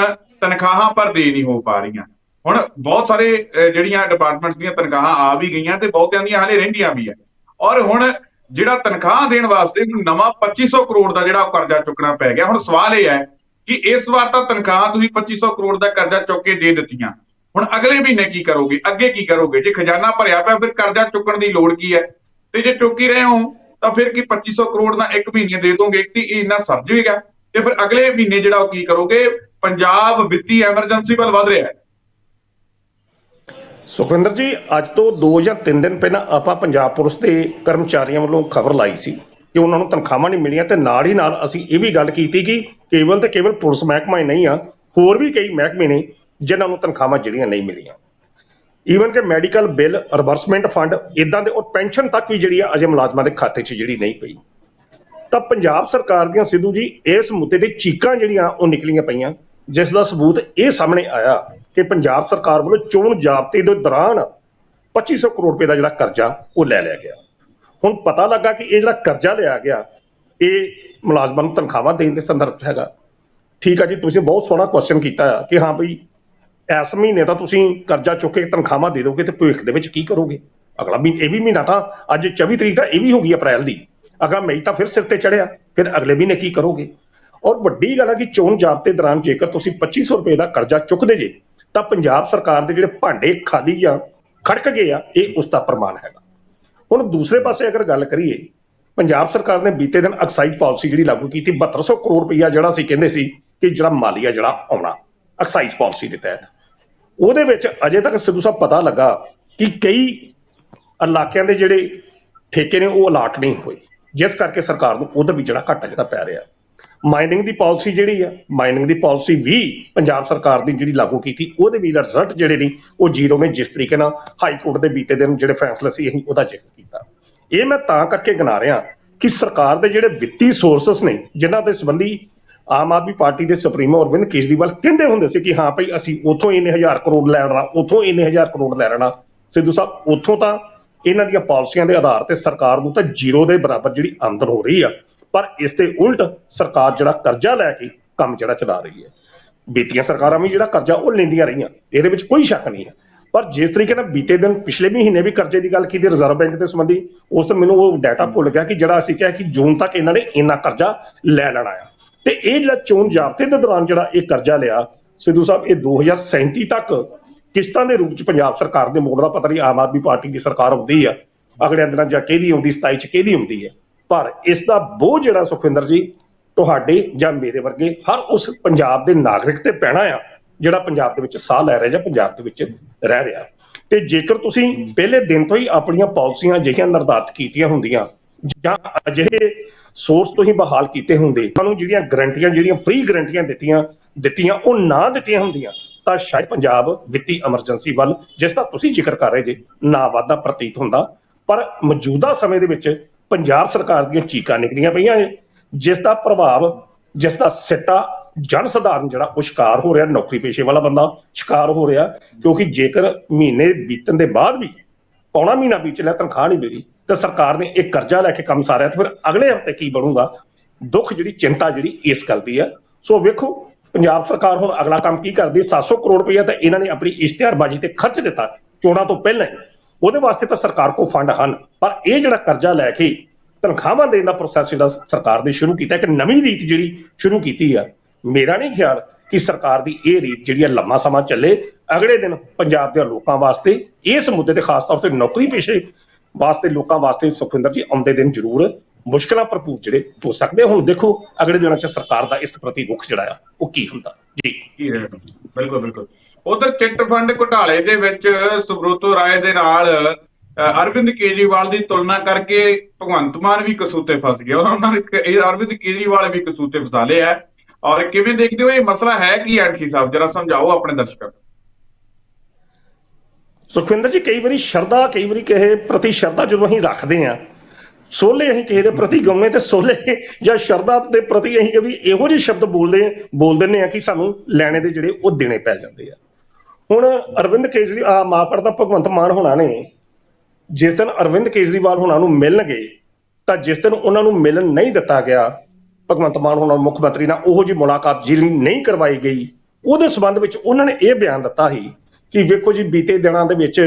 ਤਨਖਾਹਾਂ ਪਰ ਦੇ ਨਹੀਂ ਹੋ ਪਾ ਰਹੀਆਂ। ਹੁਣ ਬਹੁਤ ਸਾਰੇ ਜਿਹੜੀਆਂ ਡਿਪਾਰਟਮੈਂਟਸ ਦੀਆਂ ਤਨਖਾਹਾਂ ਆ ਵੀ ਗਈਆਂ ਤੇ ਬਹੁਤਿਆਂ ਦੀਆਂ ਹਾਲੇ ਰਹਿੰਦੀਆਂ ਵੀ ਆ। ਔਰ ਹੁਣ ਜਿਹੜਾ ਤਨਖਾਹ ਦੇਣ ਵਾਸਤੇ ਹੁਣ ਨਵਾਂ 2500 ਕਰੋੜ ਦਾ ਜਿਹੜਾ ਉਹ ਕਰਜ਼ਾ ਚੁੱਕਣਾ ਪੈ ਗਿਆ, ਹੁਣ ਸਵਾਲ ਇਹ ਹੈ ਕਿ ਇਸ ਵਾਰ ਤਾਂ ਤਨਖਾਹ ਤੁਸੀਂ 2500 ਕਰੋੜ ਦਾ ਕਰਜ਼ਾ ਚੁੱਕ ਕੇ ਦੇ ਦਿੱਤੀਆਂ। ਹੁਣ ਅਗਲੇ ਮਹੀਨੇ ਕੀ ਕਰੋਗੇ? ਅੱਗੇ ਕੀ ਕਰੋਗੇ? ਜੇ ਖਜ਼ਾਨਾ ਭਰਿਆ ਪਿਆ, ਫਿਰ ਕਰਜ਼ਾ ਚੁੱਕਣ ਦੀ ਲੋੜ ਕੀ ਹੈ? ਤੇ ਜੇ ਚੁੱਕੀ ਰਹੇ ਹੋ, ਤਾਂ ਫਿਰ ਕੀ 2500 ਕਰੋੜ ਦਾ ਇੱਕ ਮਹੀਨੇ ਦੇ ਦੋਗੇ? ਕਿ ਇਹ ਇੰਨਾ ਸਰ ਜਾਏਗਾ ਤੇ ਫਿਰ ਅਗਲੇ ਮਹੀਨੇ ਜਿਹੜਾ ਉਹ ਕੀ ਕਰੋਗੇ? ਪੰਜਾਬ ਵਿੱਤੀ ਐਮਰਜੈਂਸੀ ਵੱਲ ਵਧ ਰਿਹਾ ਹੈ। ਸੁਖਵਿੰਦਰ ਜੀ, ਅੱਜ ਤੋਂ 2 ਜਾਂ 3 ਦਿਨ ਪਹਿਲਾਂ ਆਪਾਂ ਪੰਜਾਬ ਪੁਲਿਸ ਦੇ ਕਰਮਚਾਰੀਆਂ ਵੱਲੋਂ ਖਬਰ ਲਾਈ ਸੀ ਕਿ ਉਹਨਾਂ ਨੂੰ ਤਨਖਾਹਾਂ ਨਹੀਂ ਮਿਲੀਆਂ ਤੇ ਨਾਲ ਹੀ ਨਾਲ ਅਸੀਂ ਇਹ ਵੀ ਗੱਲ ਕੀਤੀ ਕਿ ਕੇਵਲ ਤੇ ਕੇਵਲ ਪੁਲਿਸ ਮਹਿਕਮਾ ਹੀ ਨਹੀਂ ਆ, ਹੋਰ ਵੀ ਕਈ ਮਹਿਕਮੇ ਨੇ ਜਿਨ੍ਹਾਂ ਨੂੰ ਤਨਖਾਹਾਂ ਜਿਹੜੀਆਂ ਨਹੀਂ ਮਿਲੀਆਂ। ਈਵਨ ਕਿ ਮੈਡੀਕਲ ਬਿੱਲ ਰਿਵਰਸਮੈਂਟ ਫੰਡ ਇਦਾਂ ਦੇ ਔਰ ਪੈਨਸ਼ਨ ਤੱਕ ਵੀ ਜਿਹੜੀ ਆ ਅਜੇ ਮੁਲਾਜ਼ਮਾਂ ਦੇ ਖਾਤੇ 'ਚ ਜਿਹੜੀ ਨਹੀਂ ਪਈ। ਤਾਂ ਪੰਜਾਬ ਸਰਕਾਰ ਦੀਆਂ ਸਿੱਧੂ ਜੀ, ਇਸ ਮੁੱਦੇ ਤੇ ਚੀਕਾਂ ਜਿਹੜੀਆਂ ਉਹ ਨਿਕਲੀਆਂ ਪਈਆਂ। ਜਿਸ ਦਾ ਸਬੂਤ ਇਹ ਸਾਹਮਣੇ ਆਇਆ ਕਿ ਪੰਜਾਬ ਸਰਕਾਰ ਵੱਲੋਂ ਚੋਣ ਜ਼ਾਬਤੇ ਦੇ ਦੌਰਾਨ 2500 ਕਰੋੜ ਰੁਪਏ ਦਾ ਜਿਹੜਾ ਕਰਜ਼ਾ ਉਹ ਲੈ ਲਿਆ ਗਿਆ। ਹੁਣ ਪਤਾ ਲੱਗਾ ਕਿ ਇਹ ਜਿਹੜਾ ਕਰਜ਼ਾ ਲਿਆ ਗਿਆ, ਇਹ ਮੁਲਾਜ਼ਮਾਂ ਨੂੰ ਤਨਖਾਹਾਂ ਦੇਣ ਦੇ ਸੰਦਰਭ ਹੈਗਾ। ਠੀਕ ਆ ਜੀ, ਤੁਸੀਂ ਬਹੁਤ ਸੋਹਣਾ ਕੁਐਸਚਨ ਕੀਤਾ ਕਿ ਹਾਂ ਭਈ ਇਸ ਮਹੀਨੇ ਤਾਂ ਤੁਸੀਂ ਕਰਜ਼ਾ ਚੁੱਕ ਕੇ ਤਨਖਾਹਾਂ ਦੇ ਦੋਗੇ ਤੇ ਭਵਿੱਖ ਦੇ ਵਿੱਚ ਕੀ ਕਰੋਗੇ? ਅਗਲਾ ਮਹੀਨਾ, ਇਹ ਵੀ ਮਹੀਨਾ ਤਾਂ ਅੱਜ 24 ਤਰੀਕ ਤਾਂ ਇਹ ਵੀ ਹੋ ਗਈ ਅਪ੍ਰੈਲ ਦੀ। ਅਗਲਾ ਮਈ ਤਾਂ ਫਿਰ ਸਿਰ ਤੇ ਚੜਿਆ ਫਿਰ ਅਗਲੇ ਮਹੀਨੇ ਕੀ ਕਰੋਗੇ? ਔਰ ਵੱਡੀ ਗੱਲ ਹੈ ਕਿ ਚੋਣ ਜ਼ਾਬਤੇ ਦੌਰਾਨ ਜੇਕਰ ਤੁਸੀਂ 2500 ਰੁਪਏ ਦਾ ਕਰਜ਼ਾ ਚੁੱਕਦੇ ਜੇ, ਤਾਂ ਪੰਜਾਬ ਸਰਕਾਰ ਦੇ ਜਿਹੜੇ ਭਾਂਡੇ ਖਾਲੀ ਜਾਂ ਖੜਕ ਗਏ ਆ, ਇਹ ਉਸ ਦਾ ਪ੍ਰਮਾਣ ਹੈਗਾ। ਹੁਣ ਦੂਸਰੇ ਪਾਸੇ ਅਗਰ ਗੱਲ ਕਰੀਏ, ਪੰਜਾਬ ਸਰਕਾਰ ਨੇ ਬੀਤੇ ਦਿਨ ਐਕਸਾਈਜ਼ ਪਾਲਿਸੀ ਜਿਹੜੀ ਲਾਗੂ ਕੀਤੀ 7200 ਕਰੋੜ ਰੁਪਈਆ ਜਿਹੜਾ ਸੀ, ਕਹਿੰਦੇ ਸੀ ਕਿ ਜਿਹੜਾ ਮਾਲੀਆ ਜਿਹੜਾ ਆਉਣਾ ਐਕਸਾਈਜ਼ ਪਾਲਿਸੀ ਦੇ ਤਹਿਤ। ਉਹਦੇ ਵਿੱਚ ਅਜੇ ਤੱਕ ਸਿੱਧੂ ਸਾਹਿਬ ਪਤਾ ਲੱਗਾ ਕਿ ਕਈ ਇਲਾਕਿਆਂ ਦੇ ਜਿਹੜੇ ਠੇਕੇ ਨੇ, ਉਹ ਅਲਾਟ ਨਹੀਂ ਹੋਏ। ਜਿਸ ਕਰਕੇ ਸਰਕਾਰ ਨੂੰ ਉਧਰ ਵੀ ਜਿਹੜਾ ਘਾਟਾ ਜਿਹੜਾ ਪੈ ਰਿਹਾ। ਮਾਈਨਿੰਗ ਦੀ ਪਾਲਿਸੀ ਜਿਹੜੀ ਆ ਮਾਈਨਿੰਗ ਦੀ ਪਾਲਿਸੀ ਵੀ ਪੰਜਾਬ ਸਰਕਾਰ ਦੀ ਜਿਹੜੀ ਲਾਗੂ ਕੀਤੀ, ਉਹਦੇ ਵੀ ਰਿਜ਼ਲਟ ਜਿਹੜੇ ਨੇ, ਉਹ ਜ਼ੀਰੋ ਨੇ ਜਿਸ ਤਰੀਕੇ ਨਾਲ ਹਾਈ ਕੋਰਟ ਦੇ ਬੀਤੇ ਦਿਨ ਜਿਹੜੇ ਫੈਸਲੇ ਸੀ, ਅਸੀਂ ਉਹਦਾ ਜ਼ਿਕਰ ਕੀਤਾ। ਇਹ ਮੈਂ ਤਾਂ ਕਰਕੇ ਗਿਣਾ ਰਿਹਾ ਕਿ ਸਰਕਾਰ ਦੇ ਜਿਹੜੇ ਵਿੱਤੀ ਸੋਰਸਸ ਨੇ, ਜਿਨ੍ਹਾਂ ਦੇ ਸੰਬੰਧੀ ਆਮ ਆਦਮੀ ਪਾਰਟੀ ਦੇ ਸੁਪਰੀਮੋ ਅਰਵਿੰਦ ਕੇਜਰੀਵਾਲ ਕਹਿੰਦੇ ਹੁੰਦੇ ਸੀ ਕਿ ਹਾਂ ਭਾਈ, ਅਸੀਂ ਉਥੋਂ ਇੰਨੇ ਹਜ਼ਾਰ ਕਰੋੜ ਲੈ ਲੈਣਾ, ਉਥੋਂ ਇੰਨੇ ਹਜ਼ਾਰ ਕਰੋੜ ਲੈ ਲੈਣਾ। ਸਿੱਧੂ ਸਾਹਿਬ, ਉਥੋਂ ਤਾਂ ਇਹਨਾਂ ਦੀਆਂ ਪਾਲਿਸੀਆਂ ਦੇ ਆਧਾਰ ਤੇ ਸਰਕਾਰ ਨੂੰ ਤਾਂ ਜ਼ੀਰੋ ਦੇ ਬਰਾਬਰ ਜਿਹੜੀ ਆਮਦਨ ਹੋ ਰਹੀ ਆ ਪਰ ਇਸ ਦੇ ਉਲਟ ਸਰਕਾਰ ਜਿਹੜਾ ਕਰਜ਼ਾ ਲੈ ਕੇ ਕੰਮ ਜਿਹੜਾ ਚਲਾ ਰਹੀ ਹੈ। ਬੀਤੀਆਂ ਸਰਕਾਰਾਂ ਵੀ ਜਿਹੜਾ ਕਰਜ਼ਾ ਉਹ ਲੈਂਦੀਆਂ ਰਹੀਆਂ, ਇਹਦੇ ਵਿੱਚ ਕੋਈ ਸ਼ੱਕ ਨਹੀਂ ਹੈ। ਪਰ ਜਿਸ ਤਰੀਕੇ ਨਾਲ ਬੀਤੇ ਦਿਨ ਪਿਛਲੇ ਮਹੀਨੇ ਵੀ ਕਰਜ਼ੇ ਦੀ ਗੱਲ ਕੀਤੀ, ਰਿਜ਼ਰਵ ਬੈਂਕ ਦੇ ਸੰਬੰਧੀ, ਉਸ ਤੋਂ ਮੈਨੂੰ ਉਹ ਡਾਟਾ ਭੁੱਲ ਗਿਆ ਕਿ ਜਿਹੜਾ ਅਸੀਂ ਕਿਹਾ ਕਿ ਜੂਨ ਤੱਕ ਇਹਨਾਂ ਨੇ ਇੰਨਾ ਕਰਜ਼ਾ ਲੈ ਲੈਣਾ ਆ ਤੇ ਇਹ ਜਿਹੜਾ ਚੋਣ ਜ਼ਾਬਤੇ ਦੇ ਦੌਰਾਨ ਜਿਹੜਾ ਇਹ ਕਰਜ਼ਾ ਲਿਆ, ਸਿੱਧੂ ਸਾਹਿਬ, ਇਹ 2037 ਤੱਕ ਕਿਸ਼ਤਾਂ ਦੇ ਰੂਪ ਚ ਪੰਜਾਬ ਸਰਕਾਰ ਦੇ ਮੋੜ ਦਾ ਪਤਾ ਨਹੀਂ, ਆਮ ਆਦਮੀ ਪਾਰਟੀ ਦੀ ਸਰਕਾਰ ਹੁੰਦੀ ਆ, ਅਗਲੇ ਦਿਨਾਂ ਜਾਂ ਕਿਹਦੀ ਆਉਂਦੀ 27 ਚ ਕਿਹਦੀ ਹੁੰਦੀ ਹੈ। ਪਰ ਇਸ ਦਾ ਬੋਝ ਜਿਹੜਾ ਸੁਖਵਿੰਦਰ ਜੀ, ਤੁਹਾਡੇ ਜਾਂ ਮੇਰੇ ਵਰਗੇ ਹਰ ਉਸ ਪੰਜਾਬ ਦੇ ਨਾਗਰਿਕ ਤੇ ਪੈਣਾ ਆ, ਜਿਹੜਾ ਪੰਜਾਬ ਦੇ ਵਿੱਚ ਸਾਹ ਲੈ ਰਿਹਾ ਜਾਂ ਪੰਜਾਬ ਦੇ ਵਿੱਚ ਰਹਿ ਰਿਹਾ। ਤੇ ਜੇਕਰ ਤੁਸੀਂ ਪਹਿਲੇ ਦਿਨ ਤੋਂ ਹੀ ਆਪਣੀਆਂ ਪਾਲਿਸੀਆਂ ਅਜਿਹੀਆਂ ਨਿਰਧਾਰਤ ਕੀਤੀਆਂ ਹੁੰਦੀਆਂ, ਜਾਂ ਅਜਿਹੇ ਸੋਰਸ ਤੋਂ ਹੀ ਬਹਾਲ ਕੀਤੇ ਹੁੰਦੇ ਤੁਹਾਨੂੰ ਜਿਹੜੀਆਂ ਗਰੰਟੀਆਂ ਜਿਹੜੀਆਂ ਫ੍ਰੀ ਗਰੰਟੀਆਂ ਦਿੱਤੀਆਂ ਦਿੱਤੀਆਂ, ਉਹ ਨਾ ਦਿੱਤੀਆਂ ਹੁੰਦੀਆਂ, ਤਾਂ ਸ਼ਾਇਦ ਪੰਜਾਬ ਵਿੱਤੀ ਐਮਰਜੈਂਸੀ ਵੱਲ, ਜਿਸ ਦਾ ਤੁਸੀਂ ਜ਼ਿਕਰ ਕਰ ਰਹੇ ਜੇ, ਨਾ ਵਾਧਾ ਪ੍ਰਤੀਤ ਹੁੰਦਾ। ਪਰ ਮੌਜੂਦਾ ਸਮੇਂ ਦੇ ਵਿੱਚ ਪੰਜਾਬ ਸਰਕਾਰ ਦੀਆਂ ਚੀਕਾਂ ਨਿਕਲੀਆਂ ਪਈਆਂ ਨੇ, ਜਿਸ ਦਾ ਪ੍ਰਭਾਵ, ਜਿਸ ਦਾ ਸਿੱਟਾ ਜਨ ਸਧਾਰਨ ਜਿਹੜਾ ਉਹ ਸ਼ਿਕਾਰ ਹੋ ਰਿਹਾ, ਨੌਕਰੀ ਪੇਸ਼ੇ ਵਾਲਾ ਬੰਦਾ ਸ਼ਿਕਾਰ ਹੋ ਰਿਹਾ, ਕਿਉਂਕਿ ਜੇਕਰ ਮਹੀਨੇ ਬੀਤਣ ਦੇ ਬਾਅਦ ਵੀ ਪੌਣਾ ਮਹੀਨਾ ਬੀਤ ਲਿਆ ਤਨਖਾਹ ਨਹੀਂ ਮਿਲੀ, ਤੇ ਸਰਕਾਰ ਨੇ ਇਹ ਕਰਜ਼ਾ ਲੈ ਕੇ ਕੰਮ ਸਾਰਿਆ, ਤੇ ਫਿਰ ਅਗਲੇ ਹਫ਼ਤੇ ਕੀ ਬਣੂਗਾ? ਦੁੱਖ ਜਿਹੜੀ, ਚਿੰਤਾ ਜਿਹੜੀ ਇਸ ਗੱਲ ਦੀ ਹੈ ਸੋ ਵੇਖੋ, ਪੰਜਾਬ ਸਰਕਾਰ ਹੁਣ ਅਗਲਾ ਕੰਮ ਕੀ ਕਰਦੀ ਹੈ? 700 ਕਰੋੜ ਰੁਪਇਆ ਤਾਂ ਇਹਨਾਂ ਨੇ ਆਪਣੀ ਇਸ਼ਤਿਹਾਰਬਾਜ਼ੀ ਤੇ ਖਰਚ ਦਿੱਤਾ, ਚੋਣਾਂ ਤੋਂ ਪਹਿਲਾਂ ਉਹਦੇ ਵਾਸਤੇ ਤਾਂ ਸਰਕਾਰ ਕੋਲ ਫੰਡ ਹਨ, ਪਰ ਇਹ ਜਿਹੜਾ ਕਰਜ਼ਾ ਲੈ ਕੇ ਤਨਖਾਹਾਂ ਦੇਣ ਦਾ ਪ੍ਰੋਸੈਸ ਜਿਹੜਾ ਸਰਕਾਰ ਨੇ ਸ਼ੁਰੂ ਕੀਤਾ, ਇੱਕ ਨਵੀਂ ਰੀਤ ਜਿਹੜੀ ਸ਼ੁਰੂ ਕੀਤੀ ਆ, ਮੇਰਾ ਨਹੀਂ ਖਿਆਲ ਕਿ ਸਰਕਾਰ ਦੀ ਇਹ ਰੀਤ ਜਿਹੜੀ ਆ ਲੰਮਾ ਸਮਾਂ ਚੱਲੇ। ਅਗਲੇ ਦਿਨ ਪੰਜਾਬ ਦੇ ਲੋਕਾਂ ਵਾਸਤੇ, ਇਸ ਮੁੱਦੇ ਤੇ ਖਾਸ ਤੌਰ ਤੇ ਨੌਕਰੀ ਪੇਸ਼ੇ ਵਾਸਤੇ, ਲੋਕਾਂ ਵਾਸਤੇ ਸੁਖਵਿੰਦਰ ਜੀ, ਆਉਂਦੇ ਦਿਨ ਜ਼ਰੂਰ ਮੁਸ਼ਕਲਾਂ ਭਰਪੂਰ ਜਿਹੜੇ ਹੋ ਸਕਦੇ ਹੁਣ ਦੇਖੋ, ਅਗਲੇ ਦਿਨਾਂ 'ਚ ਸਰਕਾਰ ਦਾ ਇਸ ਪ੍ਰਤੀ ਰੁਖ ਜਿਹੜਾ ਆ, ਉਹ ਕੀ ਹੁੰਦਾ? ਜੀ। ਬਿਲਕੁਲ ਬਿਲਕੁਲ। ਉਧਰ ਚਿੱਟ ਫੰਡ ਘੁਟਾਲੇ ਦੇ ਵਿੱਚ ਸੁਬ੍ਰਤੋ ਰਾਏ ਦੇ ਨਾਲ ਅਰਵਿੰਦ ਕੇਜਰੀਵਾਲ ਦੀ ਤੁਲਨਾ ਕਰਕੇ ਭਗਵੰਤ ਮਾਨ ਵੀ ਕਸੂਤੇ ਫਸ ਗਿਆ। ਉਹਨਾਂ ਨੇ ਇਹ ਅਰਵਿੰਦ ਕੇਜਰੀਵਾਲ ਵੀ ਕਸੂਤੇ ਫਸਾ ਲਿਆ ਔਰ ਕਿਵੇਂ ਦੇਖਦੇ ਹੋ, ਇਹ ਮਸਲਾ ਹੈ ਕੀ ਐਂਠੀ ਸਾਹਿਬ? ਜਰਾ ਸਮਝਾਓ ਆਪਣੇ ਦਰਸ਼ਕਾਂ ਨੂੰ। ਸੁਖਵਿੰਦਰ ਜੀ, ਕਈ ਵਾਰੀ ਸ਼ਰਧਾ, ਕਈ ਵਾਰੀ ਕਿਸੇ ਪ੍ਰਤੀ ਸ਼ਰਧਾ ਜਦੋਂ ਅਸੀਂ ਰੱਖਦੇ ਆ ਸੋਲੇ ਅਸੀਂ ਕਿਸੇ ਦੇ ਪ੍ਰਤੀ ਗਾਉਂਦੇ ਤੇ ਸੋਲੇ ਜਾਂ ਸ਼ਰਧਾ ਦੇ ਪ੍ਰਤੀ ਅਸੀਂ ਕਦੀ ਇਹੋ ਜਿਹੇ ਸ਼ਬਦ ਬੋਲਦੇ, ਬੋਲ ਦਿੰਦੇ ਆ ਕਿ ਸਾਨੂੰ ਲੈਣੇ ਦੇ ਜਿਹੜੇ ਉਹ ਦੇਣੇ ਪੈ ਜਾਂਦੇ ਆ। ਹੁਣ ਅਰਵਿੰਦ ਕੇਜਰੀਵਾਲ ਮਾਫ ਕਰਦਾ, ਭਗਵੰਤ ਮਾਨ ਹੋਣਾ ਨੇ, ਜਿਸ ਦਿਨ ਅਰਵਿੰਦ ਕੇਜਰੀਵਾਲ ਹੋਣਾ ਨੂੰ ਮਿਲਣਗੇ, ਤਾਂ ਜਿਸ ਦਿਨ ਉਹਨਾਂ ਨੂੰ ਮਿਲਣ ਨਹੀਂ ਦਿੱਤਾ ਗਿਆ, ਭਗਵੰਤ ਮਾਨ ਹੋਣਾ ਮੁੱਖ ਮੰਤਰੀ ਨਾਲ ਉਹੋ ਜੀ ਮੁਲਾਕਾਤ ਜਿਹੜੀ ਨਹੀਂ ਕਰਵਾਈ ਗਈ, ਉਹਦੇ ਸਬੰਧ ਵਿੱਚ ਉਹਨਾਂ ਨੇ ਇਹ ਬਿਆਨ ਦਿੱਤਾ ਸੀ ਕਿ ਵੇਖੋ ਜੀ, ਬੀਤੇ ਦਿਨਾਂ ਦੇ ਵਿੱਚ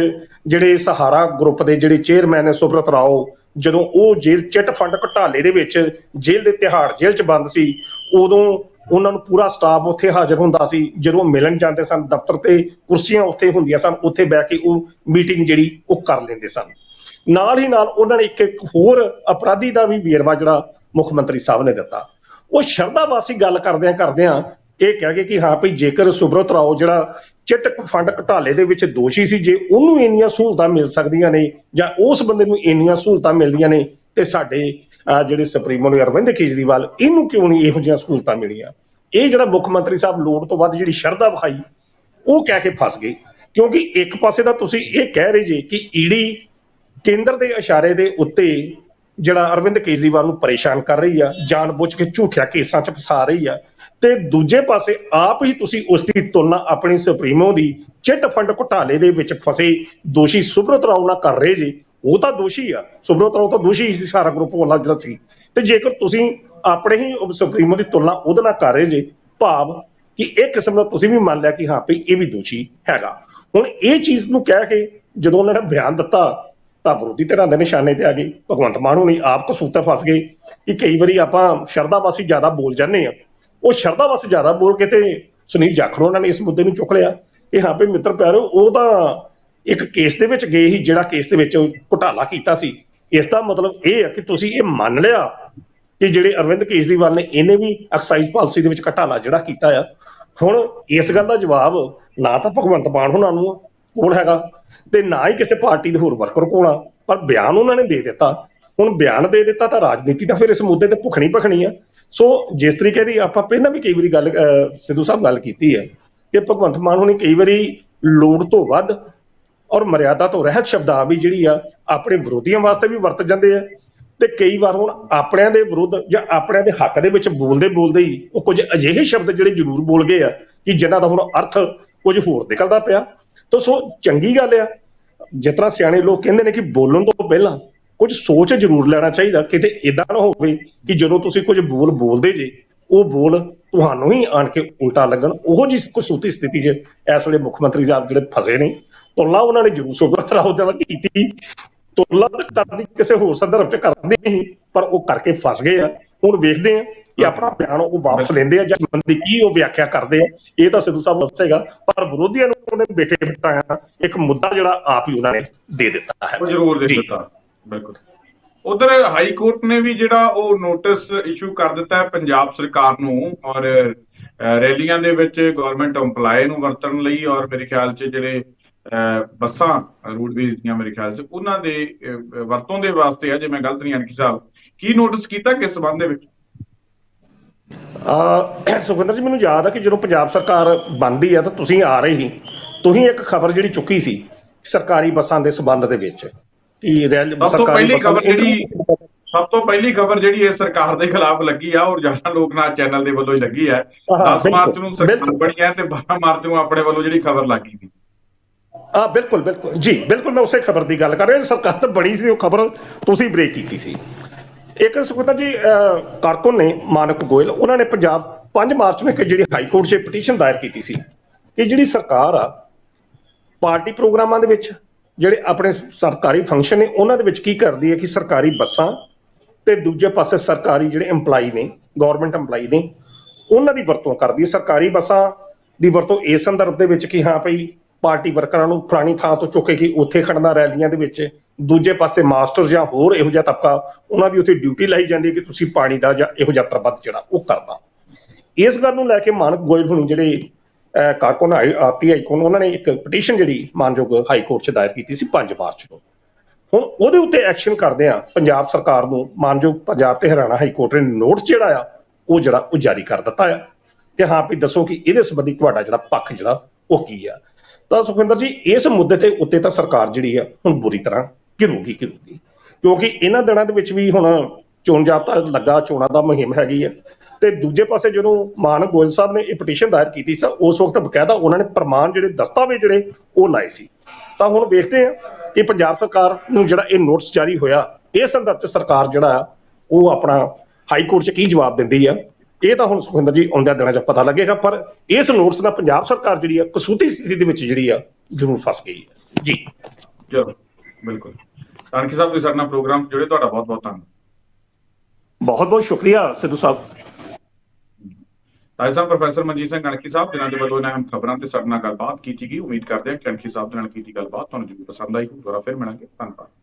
ਜਿਹੜੇ ਸਹਾਰਾ ਗਰੁੱਪ ਦੇ ਜਿਹੜੇ ਚੇਅਰਮੈਨ ਨੇ ਸੁਬਰਤ ਰਾਓ, ਜਦੋਂ ਉਹ ਜੇਲ੍ਹ ਚਿੱਟ ਫੰਡ ਘਟਾਲੇ ਦੇ ਵਿੱਚ ਜੇਲ੍ਹ ਦੇ ਤਿਹਾੜ ਜੇਲ੍ਹ 'ਚ ਬੰਦ ਸੀ, ਉਦੋਂ ਉਹਨਾਂ ਨੂੰ ਪੂਰਾ ਸਟਾਫ ਉੱਥੇ ਹਾਜ਼ਰ ਹੁੰਦਾ ਸੀ, ਜਦੋਂ ਮਿਲਣ ਜਾਂਦੇ ਸਨ, ਦਫ਼ਤਰ ਤੇ ਕੁਰਸੀਆਂ ਉੱਥੇ ਹੁੰਦੀਆਂ ਸਨ, ਉੱਥੇ ਬਹਿ ਕੇ ਉਹ ਮੀਟਿੰਗ ਜਿਹੜੀ ਉਹ ਕਰ ਲੈਂਦੇ ਸਨ। ਨਾਲ ਹੀ ਨਾਲ ਉਹਨਾਂ ਨੇ ਇੱਕ ਇੱਕ ਹੋਰ ਅਪਰਾਧੀ ਦਾ ਵੀ ਵੇਰਵਾ ਜਿਹੜਾ ਮੁੱਖ ਮੰਤਰੀ ਸਾਹਿਬ ਨੇ ਦਿੱਤਾ। ਉਹ ਸ਼ਰਧਾ ਵਾਸੀ ਗੱਲ ਕਰਦਿਆਂ ਕਰਦਿਆਂ ਇਹ ਕਹਿ ਗਏ ਕਿ ਹਾਂ ਭਈ ਜੇਕਰ ਸੁਬਰਤ ਰਾਓ ਜਿਹੜਾ ਚਿੱਟ ਫੰਡ ਘਟਾਲੇ ਦੇ ਵਿੱਚ ਦੋਸ਼ੀ ਸੀ, ਜੇ ਉਹਨੂੰ ਇੰਨੀਆਂ ਸਹੂਲਤਾਂ ਮਿਲ ਸਕਦੀਆਂ ਨੇ ਜਾਂ ਉਸ ਬੰਦੇ ਨੂੰ ਇੰਨੀਆਂ ਸਹੂਲਤਾਂ ਮਿਲਦੀਆਂ ਨੇ, ਤੇ ਸਾਡੇ ਅਹ, ਜਿਹੜੇ ਸੁਪਰੀਮੋ ਨੇ ਅਰਵਿੰਦ ਕੇਜਰੀਵਾਲ ਇਹਨੂੰ ਕਿਉਂ ਨਹੀਂ ਇਹੋ ਜਿਹੀਆਂ ਸਹੂਲਤਾਂ ਮਿਲੀਆਂ? ਇਹ ਜਿਹੜਾ ਮੁੱਖ ਮੰਤਰੀ ਸਾਹਿਬ ਲੋੜ ਤੋਂ ਵੱਧ ਜਿਹੜੀ ਸ਼ਰਧਾ ਵਿਖਾਈ ਉਹ ਕਹਿ ਕੇ ਫਸ ਗਏ। ਕਿਉਂਕਿ ਇੱਕ ਪਾਸੇ ਤਾਂ ਤੁਸੀਂ ਇਹ ਕਹਿ ਰਹੇ ਜੇ ਕਿ ਈਡੀ ਕੇਂਦਰ ਦੇ ਇਸ਼ਾਰੇ ਦੇ ਉੱਤੇ ਜਿਹੜਾ ਅਰਵਿੰਦ ਕੇਜਰੀਵਾਲ ਨੂੰ ਪਰੇਸ਼ਾਨ ਕਰ ਰਹੀ ਆ ਜਾਣਬੁੱਝ ਕੇ ਝੂਠਿਆ ਕੇਸਾਂ 'ਚ ਫਸਾ ਰਹੀ ਆ ਤੇ ਦੂਜੇ ਪਾਸੇ ਆਪ ਹੀ ਤੁਸੀਂ ਉਸ ਦੀ ਤੁਲਨਾ ਆਪਣੀ ਸੁਪਰੀਮੋ ਦੀ ਚਿੱਟ ਫੰਡ ਘੁਟਾਲੇ ਦੇ ਵਿੱਚ ਫਸੇ ਦੋਸ਼ੀ ਸੁਬਰਤ ਰਾਓ ਨਾਲ ਕਰ ਰਹੇ ਜੀ। ਉਹ ਤਾਂ ਦੋਸ਼ੀ ਆ। ਸੁਬਰਤ ਰਾਓ ਤਾਂ ਦੋਸ਼ੀ ਸੀ ਸਾਰਾ ਗਰੁੱਪ ਵਾਲਾ ਜਿਹੜਾ ਸੀ। ਤੇ ਜੇਕਰ ਤੁਸੀਂ ਆਪਣੇ ਹੀ ਸੁਪਰੀਮੋ ਦੀ ਤੁਲਨਾ ਉਹਦੇ ਨਾਲ ਕਰ ਰਹੇ ਜੇ, ਭਾਵ ਕਿ ਇਹ ਕਿਸਮ ਦਾ ਤੁਸੀਂ ਵੀ ਮੰਨ ਲਿਆ ਕਿ ਹਾਂ ਭਈ ਇਹ ਵੀ ਦੋਸ਼ੀ ਹੈਗਾ। ਹੁਣ ਇਹ ਚੀਜ਼ ਨੂੰ ਕਹਿ ਕੇ ਜਦੋਂ ਉਹਨਾਂ ਨੇ ਬਿਆਨ ਦਿੱਤਾ, ਤਾਂ ਵਿਰੋਧੀ ਧਿਰਾਂ ਦੇ ਨਿਸ਼ਾਨੇ ਤੇ ਆ ਗਏ। ਭਗਵੰਤ ਮਾਨ ਹੁਣੀ ਆਪ ਕਸੂਤਾ ਫਸ ਗਏ ਕਿ ਕਈ ਵਾਰੀ ਆਪਾਂ ਸ਼ਰਧਾ ਵਾਸੀ ਜ਼ਿਆਦਾ ਬੋਲ ਜਾਂਦੇ ਆ ਉਹ ਸ਼ਰਧਾ ਵਾਸੀ ਜ਼ਿਆਦਾ ਬੋਲ ਕੇ ਤੇ ਸੁਨੀਲ ਜਾਖੜ ਉਹਨਾਂ ਨੇ ਇਸ ਮੁੱਦੇ ਨੂੰ ਚੁੱਕ ਲਿਆ ਇਹ ਹਾਂ ਭਈ ਮਿੱਤਰ ਪਿਆਰੋ, ਉਹ ਤਾਂ ਇੱਕ ਕੇਸ ਦੇ ਵਿੱਚ ਗਏ ਸੀ ਜਿਹੜਾ ਕੇਸ ਦੇ ਵਿੱਚ ਘੁਟਾਲਾ ਕੀਤਾ ਸੀ। ਇਸ ਦਾ ਮਤਲਬ ਇਹ ਹੈ ਕਿ ਤੁਸੀਂ ਇਹ ਮੰਨ ਲਿਆ ਕਿ ਜਿਹੜੇ ਅਰਵਿੰਦ ਕੇਜਰੀਵਾਲ ਨੇ ਇਹਨੇ ਵੀ ਐਕਸਾਈਜ਼ ਪਾਲਿਸੀ ਦੇ ਵਿੱਚ ਘਟਾਲਾ ਜਿਹੜਾ ਕੀਤਾ ਆ। ਹੁਣ ਇਸ ਗੱਲ ਦਾ ਜਵਾਬ ਨਾ ਤਾਂ ਭਗਵੰਤ ਮਾਨ ਹੁਣਾਂ ਨੂੰ ਆ, ਕੋਲ ਹੈਗਾ ਤੇ ਨਾ ਹੀ ਕਿਸੇ ਪਾਰਟੀ ਦੇ ਹੋਰ ਵਰਕਰ ਕੋਲ ਆ। ਪਰ ਬਿਆਨ ਉਹਨਾਂ ਨੇ ਦੇ ਦਿੱਤਾ। ਹੁਣ ਬਿਆਨ ਦੇ ਦਿੱਤਾ ਤਾਂ ਰਾਜਨੀਤੀ ਤਾਂ ਫਿਰ ਇਸ ਮੁੱਦੇ ਤੇ ਭੁਖਣੀ ਭਖਣੀ ਆ। ਸੋ ਜਿਸ ਤਰੀਕੇ ਦੀ ਆਪਾਂ ਪਹਿਲਾਂ ਵੀ ਕਈ ਵਾਰੀ ਗੱਲ ਸਿੱਧੂ ਸਾਹਿਬ ਗੱਲ ਕੀਤੀ ਹੈ ਕਿ ਭਗਵੰਤ ਮਾਨ ਹੁਣੀ ਕਈ ਵਾਰੀ ਲੋੜ ਤੋਂ ਵੱਧ ਔਰ ਮਰਿਆਦਾ ਤੋਂ ਰਹਿਤ ਸ਼ਬਦਾਵਲੀ ਜਿਹੜੀ ਆ, ਆਪਣੇ ਵਿਰੋਧੀਆਂ ਵਾਸਤੇ ਵੀ ਵਰਤ ਜਾਂਦੇ ਆ। ਤੇ ਕਈ ਵਾਰ ਹੁਣ ਆਪਣਿਆਂ ਦੇ ਵਿਰੁੱਧ ਜਾਂ ਆਪਣਿਆਂ ਦੇ ਹੱਕ ਦੇ ਵਿੱਚ ਬੋਲਦੇ ਬੋਲਦੇ ਹੀ ਉਹ ਕੁਝ ਅਜਿਹੇ ਸ਼ਬਦ ਜਿਹੜੇ ਜ਼ਰੂਰ ਬੋਲ ਗਏ ਆ ਕਿ ਜਿਨ੍ਹਾਂ ਦਾ ਹੁਣ ਅਰਥ ਕੁਝ ਹੋਰ ਨਿਕਲਦਾ ਪਿਆ। ਤਾਂ ਸੋ ਚੰਗੀ ਗੱਲ ਆ। ਜਿਸ ਤਰ੍ਹਾਂ ਸਿਆਣੇ ਲੋਕ ਕਹਿੰਦੇ ਨੇ ਕਿ ਬੋਲਣ ਤੋਂ ਪਹਿਲਾਂ ਕੁਝ ਸੋਚ ਜ਼ਰੂਰ ਲੈਣਾ ਚਾਹੀਦਾ, ਕਿਤੇ ਇਦਾਂ ਨਾ ਹੋਵੇ ਕਿ ਜਦੋਂ ਤੁਸੀਂ ਕੁਝ ਬੋਲ ਬੋਲਦੇ ਜੇ, ਉਹ ਬੋਲ ਤੁਹਾਨੂੰ ਹੀ ਆਣ ਕੇ ਉਲਟਾ ਲੱਗਣ। ਉਹੋ ਜੀ ਕੁਸੂਤੀ ਸਥਿਤੀ 'ਚ ਇਸ ਵੇਲੇ ਮੁੱਖ ਮੰਤਰੀ ਸਾਹਿਬ ਜਿਹੜੇ ਫਸੇ ਨੇ। ਤੁਲਨਾ ਉਹਨਾਂ ਨੇ ਜ਼ਰੂਰ ਸੁਬਰਤ ਰਾਓ ਦੇ ਨਾਲ ਕੀਤੀ। ਤੁਲਨਾ ਕਰਦੀ ਕਿਸੇ ਹੋਰ ਸੰਦਰਭ 'ਚ ਕਰਦੇ ਨਹੀਂ ਪਰ ਉਹ ਕਰਕੇ ਫਸ ਗਏ ਆ। ਹੁਣ ਵੇਖਦੇ ਆ ਕਿ ਆਪਣਾ ਬਿਆਨ ਉਹ ਵਾਪਸ ਲੈਂਦੇ ਆ ਜਾਂ ਬੰਦੀ ਕੀ ਉਹ ਵਿਆਖਿਆ ਕਰਦੇ ਆ ਇਹ ਤਾਂ ਸਿੱਧੂ ਸਾਹਿਬ ਦੱਸੇਗਾ ਪਰ ਵਿਰੋਧੀਆਂ ਨੂੰ ਉਹਨੇ ਬੇਟੇ ਬਿਠਾਇਆ ਇੱਕ ਮੁੱਦਾ ਜਿਹੜਾ ਆਪ ਹੀ ਉਹਨਾਂ ਨੇ ਦੇ ਦਿੱਤਾ ਹੈ। ਉਹ ਜ਼ਰੂਰ ਦੇ। ਦਿੱਤਾ ਬਿਲਕੁਲ। ਉਧਰ ਹਾਈ ਕੋਰਟ ਨੇ ਵੀ ਜਿਹੜਾ ਉਹ ਨੋਟਿਸ ਇਸ਼ੂ ਕਰ ਦਿੱਤਾ ਹੈ ਪੰਜਾਬ ਸਰਕਾਰ ਨੂੰ ਔਰ ਰੈਲੀਆਂ ਦੇ ਵਿੱਚ ਗਵਰਨਮੈਂਟ EMPLOYE ਨੂੰ ਵਰਤਣ ਲਈ ਔਰ ਮੇਰੇ ਖਿਆਲ 'ਚ ਜਿਹੜੇ ਬੱਸਾਂ ਰੋਡਵੇਜ਼ ਦੀਆਂ ਮੇਰੇ ਖਿਆਲ 'ਚ। ਉਹਨਾਂ ਦੇ ਵਰਤੋਂ ਦੇ ਵਾਸਤੇ ਆ ਜੇ ਮੈਂ ਗਲਤ ਨਹੀਂ ਅਨਕੀ ਸਾਹਿਬ ਕੀ ਨੋਟਿਸ ਕੀਤਾ ਕਿਸ ਸੰਬੰਧ ਦੇ ਵਿੱਚ? ਅਹ ਸੁਖਵਿੰਦਰ ਜੀ ਮੈਨੂੰ ਯਾਦ ਆ ਕਿ ਜਦੋਂ ਪੰਜਾਬ ਸਰਕਾਰ ਬਣਦੀ ਆ ਤਾਂ ਤੁਸੀਂ ਆ ਰਹੇ ਸੀ। ਤੁਸੀਂ ਇੱਕ ਖਬਰ ਜਿਹੜੀ ਚੁੱਕੀ ਸੀ ਸਰਕਾਰੀ ਬੱਸਾਂ ਦੇ ਸਬੰਧ ਦੇ ਵਿੱਚ। ਕਿ ਰੈਲ ਸਰਕਾਰੀ ਬੱਸਾਂ ਜਿਹੜੀ- ਸਭ ਤੋਂ ਪਹਿਲੀ ਖਬਰ ਜਿਹੜੀ ਇਸ ਸਰਕਾਰ ਦੇ ਖਿਲਾਫ ਲੱਗੀ ਆ ਔਰ ਜਨਤਾ ਲੋਕਨਾਥ ਚੈਨਲ ਦੇ ਵੱਲੋਂ ਹੀ ਲੱਗੀ ਹੈ ਹਾਂ, 10 ਮਾਰਚ ਨੂੰ ਸਰਕਾਰ। ਬਣੀ ਹੈ ਤੇ 12 ਮਾਰਚ ਨੂੰ ਆਪਣੇ ਵੱਲੋਂ ਜਿਹੜੀ ਖਬਰ ਲੱਗੀ ਸੀ। ਆ, ਬਿਲਕੁਲ ਬਿਲਕੁਲ। ਜੀ, ਬਿਲਕੁਲ ਮੈਂ ਉਸੇ ਖਬਰ ਦੀ ਗੱਲ ਕਰ ਰਿਹਾ। ਸਰਕਾਰ ਬੜੀ ਸੀ, ਉਹ ਖਬਰ ਤੁਸੀਂ ਬ੍ਰੇਕ ਕੀਤੀ ਸੀ। ਇੱਕ ਸੁਖਵਿੰਦਰ ਜੀ ਕਾਰਕੁਨ ਨੇ, ਮਾਨਕ ਗੋਇਲ, ਉਹਨਾਂ ਨੇ ਪੰਜਾਬ 5 ਮਾਰਚ ਨੂੰ ਇੱਕ ਜਿਹੜੀ ਹਾਈ ਕੋਰਟ 'ਚ ਪਟੀਸ਼ਨ ਦਾਇਰ ਕੀਤੀ ਸੀ ਕਿ ਜਿਹੜੀ ਸਰਕਾਰ ਆ, ਪਾਰਟੀ ਪ੍ਰੋਗਰਾਮਾਂ ਦੇ ਵਿੱਚ ਜਿਹੜੇ ਆਪਣੇ ਸਰਕਾਰੀ ਫੰਕਸ਼ਨ ਨੇ, ਉਹਨਾਂ ਦੇ ਵਿੱਚ ਕੀ ਕਰਦੀ ਹੈ ਕਿ ਸਰਕਾਰੀ ਬੱਸਾਂ ਤੇ ਦੂਜੇ ਪਾਸੇ ਸਰਕਾਰੀ ਜਿਹੜੇ EMPLOYE ਨੇ ਗਵਰਨਮੈਂਟ EMPLOYE ਨੇ, ਉਹਨਾਂ ਦੀ ਵਰਤੋਂ ਕਰਦੀ ਹੈ। ਸਰਕਾਰੀ ਬੱਸਾਂ ਦੀ ਵਰਤੋਂ ਇਸ ਸੰਦਰਭ ਦੇ ਵਿੱਚ ਕਿ ਹਾਂ ਭਈ ਪਾਰਟੀ ਵਰਕਰਾਂ ਨੂੰ ਪੁਰਾਣੀ ਥਾਂ ਤੋਂ ਚੁੱਕ ਕੇ ਉੱਥੇ ਖੜਨਾ ਰੈਲੀਆਂ ਦੇ ਵਿੱਚ ਦੂਜੇ ਪਾਸੇ ਮਾਸਟਰ ਜਾਂ ਹੋਰ ਇਹੋ ਜਿਹਾ ਤਬਕਾ ਉਹਨਾਂ ਦੀ ਉੱਥੇ ਡਿਊਟੀ ਲਾਈ ਜਾਂਦੀ ਹੈ ਕਿ ਤੁਸੀਂ ਪਾਣੀ ਦਾ ਜਾਂ ਇਹੋ ਜਿਹਾ ਪ੍ਰਬੰਧ ਜਿਹੜਾ ਉਹ ਕਰਨਾ। ਇਸ ਗੱਲ ਨੂੰ ਲੈ ਕੇ ਮਾਨਕ ਗੋਇਲ ਹੁਣੀ ਜਿਹੜੇ ਅਹ, ਕਾਰਕੁਨ ਆਰਟੀਆਈ ਕੋਲ ਉਹਨਾਂ ਨੇ ਇੱਕ ਪਟੀਸ਼ਨ ਜਿਹੜੀ ਮਾਨਯੋਗ ਹਾਈ ਕੋਰਟ 'ਚ ਦਾਇਰ ਕੀਤੀ ਸੀ 5 ਮਾਰਚ ਨੂੰ। ਹੁਣ ਉਹਦੇ ਉੱਤੇ ਐਕਸ਼ਨ ਕਰਦੇ ਆ ਪੰਜਾਬ ਸਰਕਾਰ ਨੂੰ ਮਾਨਯੋਗ ਪੰਜਾਬ ਤੇ ਹਰਿਆਣਾ ਹਾਈ ਕੋਰਟ ਨੇ ਨੋਟਿਸ ਜਿਹੜਾ ਆ ਉਹ ਜਿਹੜਾ ਉਹ ਜਾਰੀ ਕਰ ਦਿੱਤਾ ਆ। ਕਿ ਹਾਂ ਵੀ ਦੱਸੋ ਕਿ ਇਹਦੇ ਸੰਬੰਧੀ ਤੁਹਾਡਾ ਜਿਹੜਾ ਪੱਖ ਜਿਹੜਾ ਉਹ ਕੀ ਆ। ਤਾਂ ਸੁਖਿੰਦਰ ਜੀ ਇਸ ਮੁੱਦੇ ਤੇ ਉੱਤੇ ਤਾਂ ਸਰਕਾਰ ਜਿਹੜੀ ਆ ਹੁਣ ਬੁਰੀ ਤਰ੍ਹਾਂ ਘਿਰੂਗੀ ਘਿਰੂਗੀ। ਕਿਉਂਕਿ ਇਹਨਾਂ ਦਿਨਾਂ ਦੇ ਵਿੱਚ ਵੀ ਹੁਣ ਚੋਣ ਜਾਬਤਾ ਲੱਗਾ ਚੋਣਾਂ ਦਾ ਮੁਹਿੰਮ ਹੈਗੀ ਆ। ਤੇ ਦੂਜੇ ਪਾਸੇ ਜਦੋਂ ਮਾਨ ਗੋਇਲ ਸਾਹਿਬ ਨੇ ਇਹ ਪਟੀਸ਼ਨ ਦਾਇਰ ਕੀਤੀ ਸੀ ਉਸ ਵਕਤ ਬਕਾਇਦਾ ਉਹਨਾਂ ਨੇ ਪ੍ਰਮਾਣ ਜਿਹੜੇ ਦਸਤਾਵੇਜ਼ ਜਿਹੜੇ ਉਹ ਲਾਏ ਸੀ। ਤਾਂ ਹੁਣ ਵੇਖਦੇ ਆ ਕਿ ਪੰਜਾਬ ਸਰਕਾਰ ਨੂੰ ਜਿਹੜਾ ਇਹ ਨੋਟਿਸ ਜਾਰੀ ਹੋਇਆ ਇਸ ਸੰਦਰਭ ਚ ਸਰਕਾਰ ਜਿਹੜਾ ਆ, ਉਹ ਆਪਣਾ ਹਾਈ ਕੋਰਟ ਚ ਕੀ ਜਵਾਬ ਦਿੰਦੀ ਆ? ਇਹ ਤਾਂ ਹੁਣ ਸੁਖਿੰਦਰ ਜੀ ਆਉਂਦਿਆਂ ਦਿਨਾਂ ਚ ਪਤਾ ਲੱਗੇਗਾ ਪਰ ਇਸ ਨੋਟਿਸ ਨਾਲ ਪੰਜਾਬ ਸਰਕਾਰ ਜਿਹੜੀ ਆ ਕਸੂਤੀ ਸਥਿਤੀ ਦੇ ਵਿੱਚ ਜਿਹੜੀ ਆ ਜ਼ਰੂਰ ਫਸ ਗਈ ਹੈ। ਜੀ। ਚਲੋ ਬਿਲਕੁਲ। ਤਾਨਕੀ ਸਾਹਿਬ ਤੁਸੀਂ ਸਾਡੇ ਨਾਲ ਪ੍ਰੋਗਰਾਮ ਜੁੜੇ ਤੁਹਾਡਾ ਬਹੁਤ ਬਹੁਤ ਧੰਨਵਾਦ। ਬਹੁਤ ਬਹੁਤ ਸ਼ੁਕਰੀਆ ਸਿੱਧੂ ਸਾਹਿਬ। ਰਾਜ ਸਾਹਿਬ ਪ੍ਰੋਫੈਸਰ ਮਨਜੀਤ ਸਿੰਘ ਗਣਕੀ ਸਾਹਿਬ ਜਿਨ੍ਹਾਂ ਦੇ ਵੱਲੋਂ ਇਹਨਾਂ ਖਬਰਾਂ ਤੇ ਸਾਡੇ ਨਾਲ ਗੱਲਬਾਤ ਕੀਤੀ ਗਈ ਉਮੀਦ ਕਰਦੇ ਹਾਂ ਕਿ ਗਣਕੀ ਸਾਹਿਬ ਦੇ ਨਾਲ ਕੀਤੀ ਗੱਲਬਾਤ ਤੁਹਾਨੂੰ ਜ਼ਰੂਰ ਪਸੰਦ ਆਈ ਦੁਬਾਰਾ ਫਿਰ ਮਿਲਾਂਗੇ। ਧੰਨਵਾਦ।